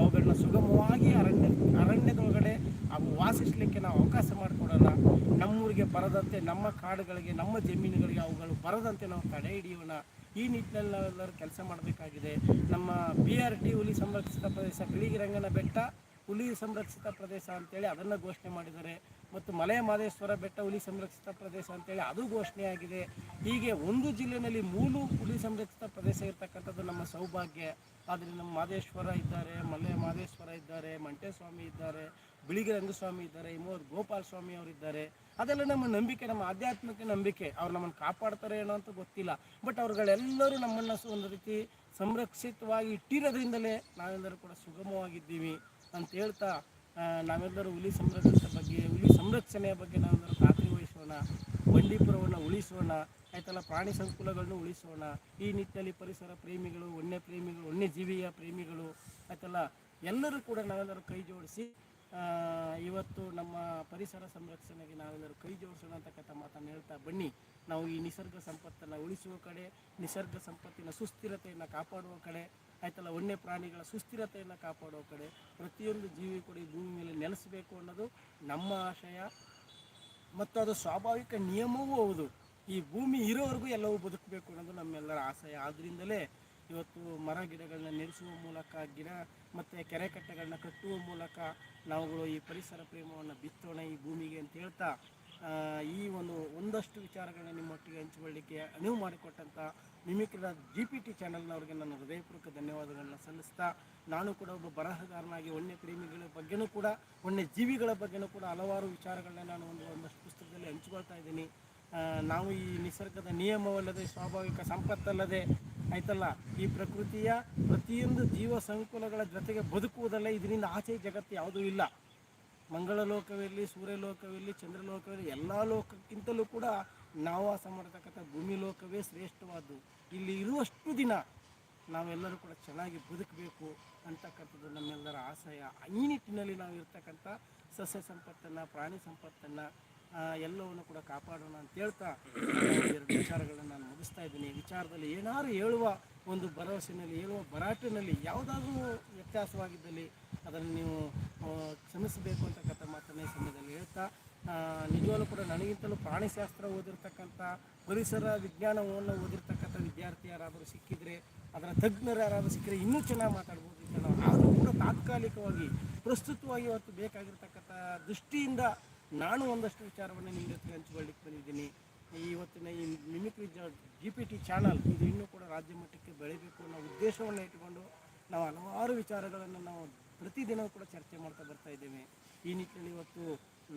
ಅವುಗಳನ್ನ ಸುಗಮವಾಗಿ ಅರಣ್ಯ, ಅರಣ್ಯದೊಳಗಡೆ ಅವು ವಾಸಿಸಲಿಕ್ಕೆ ನಾವು ಅವಕಾಶ ಮಾಡಿಕೊಡೋಣ. ನಮ್ಮೂರಿಗೆ ಬರದಂತೆ ನಮ್ಮ ಕಾಡುಗಳಿಗೆ, ನಮ್ಮ ಜಮೀನುಗಳಿಗೆ ಅವುಗಳು ಬರದಂತೆ ನಾವು ತಡೆ ಹಿಡಿಯೋಣ. ಈ ನಿಟ್ಟಿನಲ್ಲಿ ನಾವೆಲ್ಲರೂ ಕೆಲಸ ಮಾಡಬೇಕಾಗಿದೆ. ನಮ್ಮ ಬಿ ಆರ್ ಟಿ ಹುಲಿ ಸಂರಕ್ಷಿತ ಪ್ರದೇಶ ಬಿಳಿಗಿರಂಗನ ಬೆಟ್ಟ ಹುಲಿ ಸಂರಕ್ಷಿತ ಪ್ರದೇಶ ಅಂತೇಳಿ ಅದನ್ನು ಘೋಷಣೆ ಮಾಡಿದ್ದಾರೆ. ಮತ್ತು ಮಲೆ ಮಾದೇಶ್ವರ ಬೆಟ್ಟ ಹುಲಿ ಸಂರಕ್ಷಿತ ಪ್ರದೇಶ ಅಂತೇಳಿ ಅದು ಘೋಷಣೆಯಾಗಿದೆ ಹೀಗೆ ಒಂದು ಜಿಲ್ಲೆಯಲ್ಲಿ ಮೂರು ಹುಲಿ ಸಂರಕ್ಷಿತ ಪ್ರದೇಶ ಇರತಕ್ಕಂಥದ್ದು ನಮ್ಮ ಸೌಭಾಗ್ಯ. ಆದರೆ ನಮ್ಮ ಮಾದೇಶ್ವರ ಇದ್ದಾರೆ ಮಲೆ ಮಾದೇಶ್ವರ ಇದ್ದಾರೆ ಮಂಟೇಸ್ವಾಮಿ ಇದ್ದಾರೆ ಬಿಳಿಗಿರಂಗಸ್ವಾಮಿ ಇದ್ದಾರೆ ಇಮೋದ್ ಗೋಪಾಲ ಸ್ವಾಮಿ ಅವರಿದ್ದಾರೆ ಅದೆಲ್ಲ ನಮ್ಮ ನಂಬಿಕೆ, ನಮ್ಮ ಆಧ್ಯಾತ್ಮಿಕ ನಂಬಿಕೆ. ಅವ್ರು ನಮ್ಮನ್ನು ಕಾಪಾಡ್ತಾರೆ ಏನೋ ಅಂತ ಗೊತ್ತಿಲ್ಲ. ಬಟ್ ಅವ್ರುಗಳೆಲ್ಲರೂ ನಮ್ಮನ್ನು ಒಂದು ರೀತಿ ಸಂರಕ್ಷಿತವಾಗಿ ಇಟ್ಟಿರೋದ್ರಿಂದಲೇ ನಾವೆಲ್ಲರೂ ಕೂಡ ಸುಗಮವಾಗಿದ್ದೀವಿ ಅಂತ ಹೇಳ್ತಾ ನಾವೆಲ್ಲರೂ ಹುಲಿ ಸಂರಕ್ಷಿತ ಬಗ್ಗೆ, ಹುಲಿ ಸಂರಕ್ಷಣೆಯ ಬಗ್ಗೆ ನಾವೆಲ್ಲರೂ ಖಾತ್ರಿ ವಹಿಸೋಣ, ಬಂಡೀಪುರವನ್ನು ಉಳಿಸೋಣ, ಆಯ್ತಲ್ಲ, ಪ್ರಾಣಿ ಸಂಕುಲಗಳನ್ನು ಉಳಿಸೋಣ, ಈ ನಿಟ್ಟಿನಲ್ಲಿ ಪರಿಸರ ಪ್ರೇಮಿಗಳು ವನ್ಯ ಪ್ರೇಮಿಗಳು ವನ್ಯಜೀವಿಯ ಪ್ರೇಮಿಗಳು, ಆಯ್ತಲ್ಲ, ಎಲ್ಲರೂ ಕೂಡ ನಾವೆಲ್ಲರೂ ಕೈ ಜೋಡಿಸಿ ಇವತ್ತು ನಮ್ಮ ಪರಿಸರ ಸಂರಕ್ಷಣೆಗೆ ನಾವೆಲ್ಲರೂ ಕೈ ಜೋಡಿಸೋಣ ಅಂತಕ್ಕಂಥ ಮಾತನ್ನು ಹೇಳ್ತಾ ಬನ್ನಿ. ನಾವು ಈ ನಿಸರ್ಗ ಸಂಪತ್ತನ್ನು ಉಳಿಸುವ ಕಡೆ, ನಿಸರ್ಗ ಸಂಪತ್ತಿನ ಸುಸ್ಥಿರತೆಯನ್ನು ಕಾಪಾಡುವ ಕಡೆ, ಆಯ್ತಲ್ಲ, ವನ್ಯ ಪ್ರಾಣಿಗಳ ಸುಸ್ಥಿರತೆಯನ್ನು ಕಾಪಾಡುವ ಕಡೆ ಪ್ರತಿಯೊಂದು ಜೀವಿ ಕೂಡ ಈ ಭೂಮಿ ಮೇಲೆ ನೆಲೆಸಬೇಕು ಅನ್ನೋದು ನಮ್ಮ ಆಶಯ. ಮತ್ತು ಅದು ಸ್ವಾಭಾವಿಕ ನಿಯಮವೂ ಹೌದು. ಈ ಭೂಮಿ ಇರೋವರೆಗೂ ಎಲ್ಲವೂ ಬದುಕಬೇಕು ಅನ್ನೋದು ನಮ್ಮೆಲ್ಲರ ಆಶಯ ಆದ್ದರಿಂದಲೇ ಇವತ್ತು ಮರ ಗಿಡಗಳನ್ನ ನೆಲೆಸುವ ಮೂಲಕ ಗಿಡ ಮತ್ತು ಕೆರೆ ಕಟ್ಟೆಗಳನ್ನ ಕಟ್ಟುವ ನಾವುಗಳು ಈ ಪರಿಸರ ಪ್ರೇಮವನ್ನು ಬಿತ್ತೋಣ ಈ ಭೂಮಿಗೆ ಅಂತ ಹೇಳ್ತಾ ಈ ಒಂದು ಒಂದಷ್ಟು ವಿಚಾರಗಳನ್ನ ನಿಮ್ಮೊಟ್ಟಿಗೆ ಹಂಚಿಕೊಳ್ಳಿಕ್ಕೆ ಅನುವು ಮಾಡಿಕೊಟ್ಟಂಥ ಮಿಮಿಕ್ರ ಜಿ ಪಿ ಟಿ ಚಾನಲ್ನವ್ರಿಗೆ ನಾನು ಹೃದಯಪೂರ್ವಕ ಧನ್ಯವಾದಗಳನ್ನ ಸಲ್ಲಿಸ್ತಾ, ನಾನು ಕೂಡ ಒಬ್ಬ ಬರಹಗಾರನಾಗಿ ವನ್ಯ ಪ್ರೇಮಿಗಳ ಬಗ್ಗೆನೂ ಕೂಡ, ವನ್ಯ ಜೀವಿಗಳ ಬಗ್ಗೆನೂ ಕೂಡ ಹಲವಾರು ವಿಚಾರಗಳನ್ನ ನಾನು ಒಂದು ಒಂದಷ್ಟು ಪುಸ್ತಕದಲ್ಲಿ ಹಂಚಿಕೊಳ್ತಾ ಇದ್ದೀನಿ. ನಾವು ಈ ನಿಸರ್ಗದ ನಿಯಮವಲ್ಲದೆ, ಸ್ವಾಭಾವಿಕ ಸಂಪತ್ತಲ್ಲದೆ ಆಯ್ತಲ್ಲ? ಈ ಪ್ರಕೃತಿಯ ಪ್ರತಿಯೊಂದು ಜೀವ ಸಂಕುಲಗಳ ಜೊತೆಗೆ ಬದುಕುವುದಲ್ಲ, ಇದರಿಂದ ಆಚೆ ಜಗತ್ತು ಯಾವುದೂ ಇಲ್ಲ. ಮಂಗಳ ಲೋಕವಿರಲಿ ಸೂರ್ಯಲೋಕವಿರಲಿ, ಚಂದ್ರಲೋಕವಿರಲಿ, ಎಲ್ಲ ಲೋಕಕ್ಕಿಂತಲೂ ಕೂಡ ನಾವು ವಾಸ ಮಾಡತಕ್ಕಂಥ ಭೂಮಿ ಲೋಕವೇ ಶ್ರೇಷ್ಠವಾದ್ದು. ಇಲ್ಲಿ ಇರುವಷ್ಟು ದಿನ ನಾವೆಲ್ಲರೂ ಕೂಡ ಚೆನ್ನಾಗಿ ಬದುಕಬೇಕು ಅಂತಕ್ಕಂಥದ್ದು ನಮ್ಮೆಲ್ಲರ ಆಶಯ ಈ ನಿಟ್ಟಿನಲ್ಲಿ ನಾವು ಇರ್ತಕ್ಕಂಥ ಸಸ್ಯ ಸಂಪತ್ತನ್ನು, ಪ್ರಾಣಿ ಸಂಪತ್ತನ್ನು ಎಲ್ಲವನ್ನು ಕೂಡ ಕಾಪಾಡೋಣ ಅಂತ ಹೇಳ್ತಾ ಎರಡು ವಿಚಾರಗಳನ್ನು ನಾನು ಮುಗಿಸ್ತಾ ಇದ್ದೀನಿ. ವಿಚಾರದಲ್ಲಿ ಏನಾದ್ರು ಹೇಳುವ ಒಂದು ಭರವಸೆಯಲ್ಲಿ ಹೇಳುವ ಭರಾಟಿನಲ್ಲಿ ಯಾವುದಾದ್ರೂ ವ್ಯತ್ಯಾಸವಾಗಿದ್ದಲ್ಲಿ ಅದನ್ನು ನೀವು ಕ್ಷಮಿಸಬೇಕು ಅಂತಕ್ಕಂಥ ಮಾತನ್ನೇ ಸಮಯದಲ್ಲಿ ಹೇಳ್ತಾ ನಿಜವಾಗಲೂ ಕೂಡ ನನಗಿಂತಲೂ ಪ್ರಾಣಿಶಾಸ್ತ್ರ ಓದಿರ್ತಕ್ಕಂಥ, ಪರಿಸರ ವಿಜ್ಞಾನವನ್ನು ಓದಿರ್ತಕ್ಕಂಥ ವಿದ್ಯಾರ್ಥಿ ಯಾರಾದರೂ ಸಿಕ್ಕಿದರೆ, ಅದರ ತಜ್ಞರು ಯಾರಾದರೂ ಸಿಕ್ಕಿದ್ರೆ ಇನ್ನೂ ಚೆನ್ನಾಗಿ ಮಾತಾಡ್ಬೋದಿತ್ತು ನಾವು. ಆದರೂ ಕೂಡ ತಾತ್ಕಾಲಿಕವಾಗಿ ಪ್ರಸ್ತುತವಾಗಿ ಇವತ್ತು ಬೇಕಾಗಿರ್ತಕ್ಕಂಥ ದೃಷ್ಟಿಯಿಂದ ನಾನು ಒಂದಷ್ಟು ವಿಚಾರವನ್ನು ನಿಮ್ಮ ಜೊತೆ ಹಂಚಿಕೊಳ್ಳಿಕ್ಕೆ ಬಂದಿದ್ದೀನಿ. ಇವತ್ತಿನ ಈ mimicry G P T channel ಇದು ಇನ್ನೂ ಕೂಡ ರಾಜ್ಯ ಮಟ್ಟಕ್ಕೆ ಬೆಳಿಬೇಕು ಅನ್ನೋ ಉದ್ದೇಶವನ್ನು ಇಟ್ಟುಕೊಂಡು ನಾವು ಹಲವಾರು ವಿಚಾರಗಳನ್ನು ನಾವು ಪ್ರತಿದಿನವೂ ಕೂಡ ಚರ್ಚೆ ಮಾಡ್ತಾ ಬರ್ತಾ ಇದ್ದೇವೆ. ಈ ನಿಟ್ಟಿನಲ್ಲಿ ಇವತ್ತು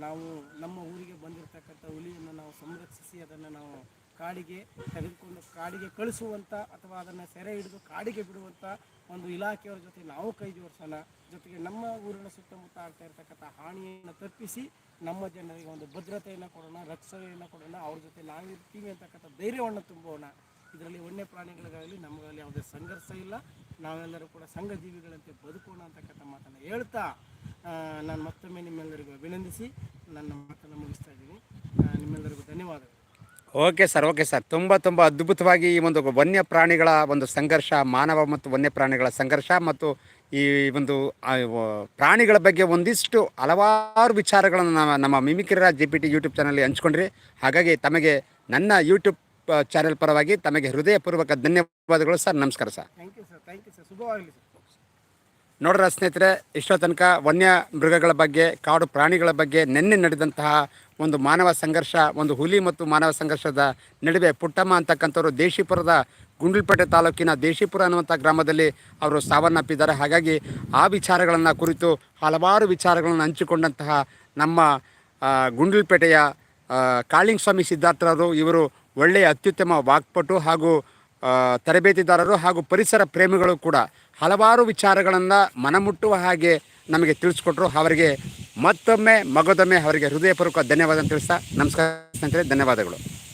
ನಾವು ನಮ್ಮ ಊರಿಗೆ ಬಂದಿರತಕ್ಕಂಥ ಹುಲಿಯನ್ನು ನಾವು ಸಂರಕ್ಷಿಸಿ ಅದನ್ನು ನಾವು ಕಾಡಿಗೆ ತೆಗೆದುಕೊಂಡು ಕಾಡಿಗೆ ಕಳಿಸುವಂಥ ಅಥವಾ ಅದನ್ನು ಸೆರೆ ಹಿಡಿದು ಕಾಡಿಗೆ ಬಿಡುವಂಥ ಒಂದು ಇಲಾಖೆಯವರ ಜೊತೆ ನಾವು ಕೈ ಜೋಡಿಸೋಣ. ಜೊತೆಗೆ ನಮ್ಮ ಊರಿನ ಸುತ್ತಮುತ್ತ ಆಗ್ತಾ ಇರತಕ್ಕಂಥ ಹಾನಿಯನ್ನು ತಪ್ಪಿಸಿ ನಮ್ಮ ಜನರಿಗೆ ಒಂದು ಭದ್ರತೆಯನ್ನು ಕೊಡೋಣ, ರಕ್ಷಣೆಯನ್ನು ಕೊಡೋಣ, ಅವ್ರ ಜೊತೆ ನಾವಿರ್ತೀವಿ ಅಂತಕ್ಕಂಥ ಧೈರ್ಯವನ್ನು ತುಂಬೋಣ. ಇದರಲ್ಲಿ ವನ್ಯ ಪ್ರಾಣಿಗಳಿಗಾಗಲಿ ನಮಗಾಗಲಿ ಯಾವುದೇ ಸಂಘರ್ಷ ಇಲ್ಲ. ನಾವೆಲ್ಲರೂ ಕೂಡ ಸಂಘ ಜೀವಿಗಳಂತೆ ಬದುಕೋಣ ಅಂತಕ್ಕಂಥ ಮಾತನ್ನು ಹೇಳ್ತಾ ನಾನು ಮತ್ತೊಮ್ಮೆ ನಿಮ್ಮೆಲ್ಲರಿಗೂ ಅಭಿನಂದಿಸಿ, ನನ್ನ ಮಾತನ್ನು ಮುಗಿಸ್ತಾ ಇದ್ದೀನಿ. ನಿಮ್ಮೆಲ್ಲರಿಗೂ ಧನ್ಯವಾದಗಳು. Okay sir okay sir. ತುಂಬ ತುಂಬ ಅದ್ಭುತವಾಗಿ ಈ ಒಂದು ವನ್ಯ ಪ್ರಾಣಿಗಳ ಒಂದು ಸಂಘರ್ಷ, ಮಾನವ ಮತ್ತು ವನ್ಯ ಪ್ರಾಣಿಗಳ ಸಂಘರ್ಷ ಮತ್ತು ಈ ಒಂದು ಪ್ರಾಣಿಗಳ ಬಗ್ಗೆ ಒಂದಿಷ್ಟು ಹಲವಾರು ವಿಚಾರಗಳನ್ನು ನಮ್ಮ ನಮ್ಮ ಮಿಮಿಕ್ರಿರ ಜಿ ಪಿ ಟಿ ಯೂಟ್ಯೂಬ್ ಚಾನಲ್ಲಿ ಹಂಚ್ಕೊಂಡ್ರಿ. ಹಾಗಾಗಿ ತಮಗೆ ನನ್ನ ಯೂಟ್ಯೂಬ್ ಚಾನೆಲ್ ಪರವಾಗಿ ತಮಗೆ ಹೃದಯಪೂರ್ವಕ ಧನ್ಯವಾದಗಳು ಸರ್. ನಮಸ್ಕಾರ ಸರ್. ನೋಡ್ರ ಸ್ನೇಹಿತರೆ ಇಷ್ಟೋ ತನಕ ವನ್ಯ ಮೃಗಗಳ ಬಗ್ಗೆ ಕಾಡು ಪ್ರಾಣಿಗಳ ಬಗ್ಗೆ ನಿನ್ನೆ ನಡೆದಂತಹ ಒಂದು ಮಾನವ ಸಂಘರ್ಷ ಒಂದು ಹುಲಿ ಮತ್ತು ಮಾನವ ಸಂಘರ್ಷದ ನಡುವೆ ಪುಟ್ಟಮ್ಮ ಅಂತಕ್ಕಂಥವ್ರು ದೇಶಿಪುರದ ಗುಂಡ್ಲುಪೇಟೆ ತಾಲೂಕಿನ ದೇಶಿಪುರ ಅನ್ನುವಂಥ ಗ್ರಾಮದಲ್ಲಿ ಅವರು ಸಾವನ್ನಪ್ಪಿದ್ದಾರೆ. ಹಾಗಾಗಿ ಆ ವಿಚಾರಗಳನ್ನು ಕುರಿತು ಹಲವಾರು ವಿಚಾರಗಳನ್ನು ಹಂಚಿಕೊಂಡಂತಹ ನಮ್ಮ ಗುಂಡ್ಲುಪೇಟೆಯ ಕಾಳಿಂಗ್ ಸ್ವಾಮಿ ಸಿದ್ಧಾರ್ಥರವರು ಇವರು ಒಳ್ಳೆಯ ಅತ್ಯುತ್ತಮ ವಾಕ್ಪಟು ಹಾಗೂ ತರಬೇತಿದಾರರು ಹಾಗೂ ಪರಿಸರ ಪ್ರೇಮಿಗಳು ಕೂಡ ಹಲವಾರು ವಿಚಾರಗಳನ್ನು ಮನಮುಟ್ಟುವ ಹಾಗೆ ನಮಗೆ ತಿಳಿಸ್ಕೊಟ್ರು. ಅವರಿಗೆ ಮತ್ತೊಮ್ಮೆ, ಮಗದೊಮ್ಮೆ ಅವರಿಗೆ ಹೃದಯಪೂರ್ವಕ ಧನ್ಯವಾದ ತಿಳಿಸ್ತಾ ನಮಸ್ಕಾರ ಸ್ನೇಹಿತರೆ, ಧನ್ಯವಾದಗಳು.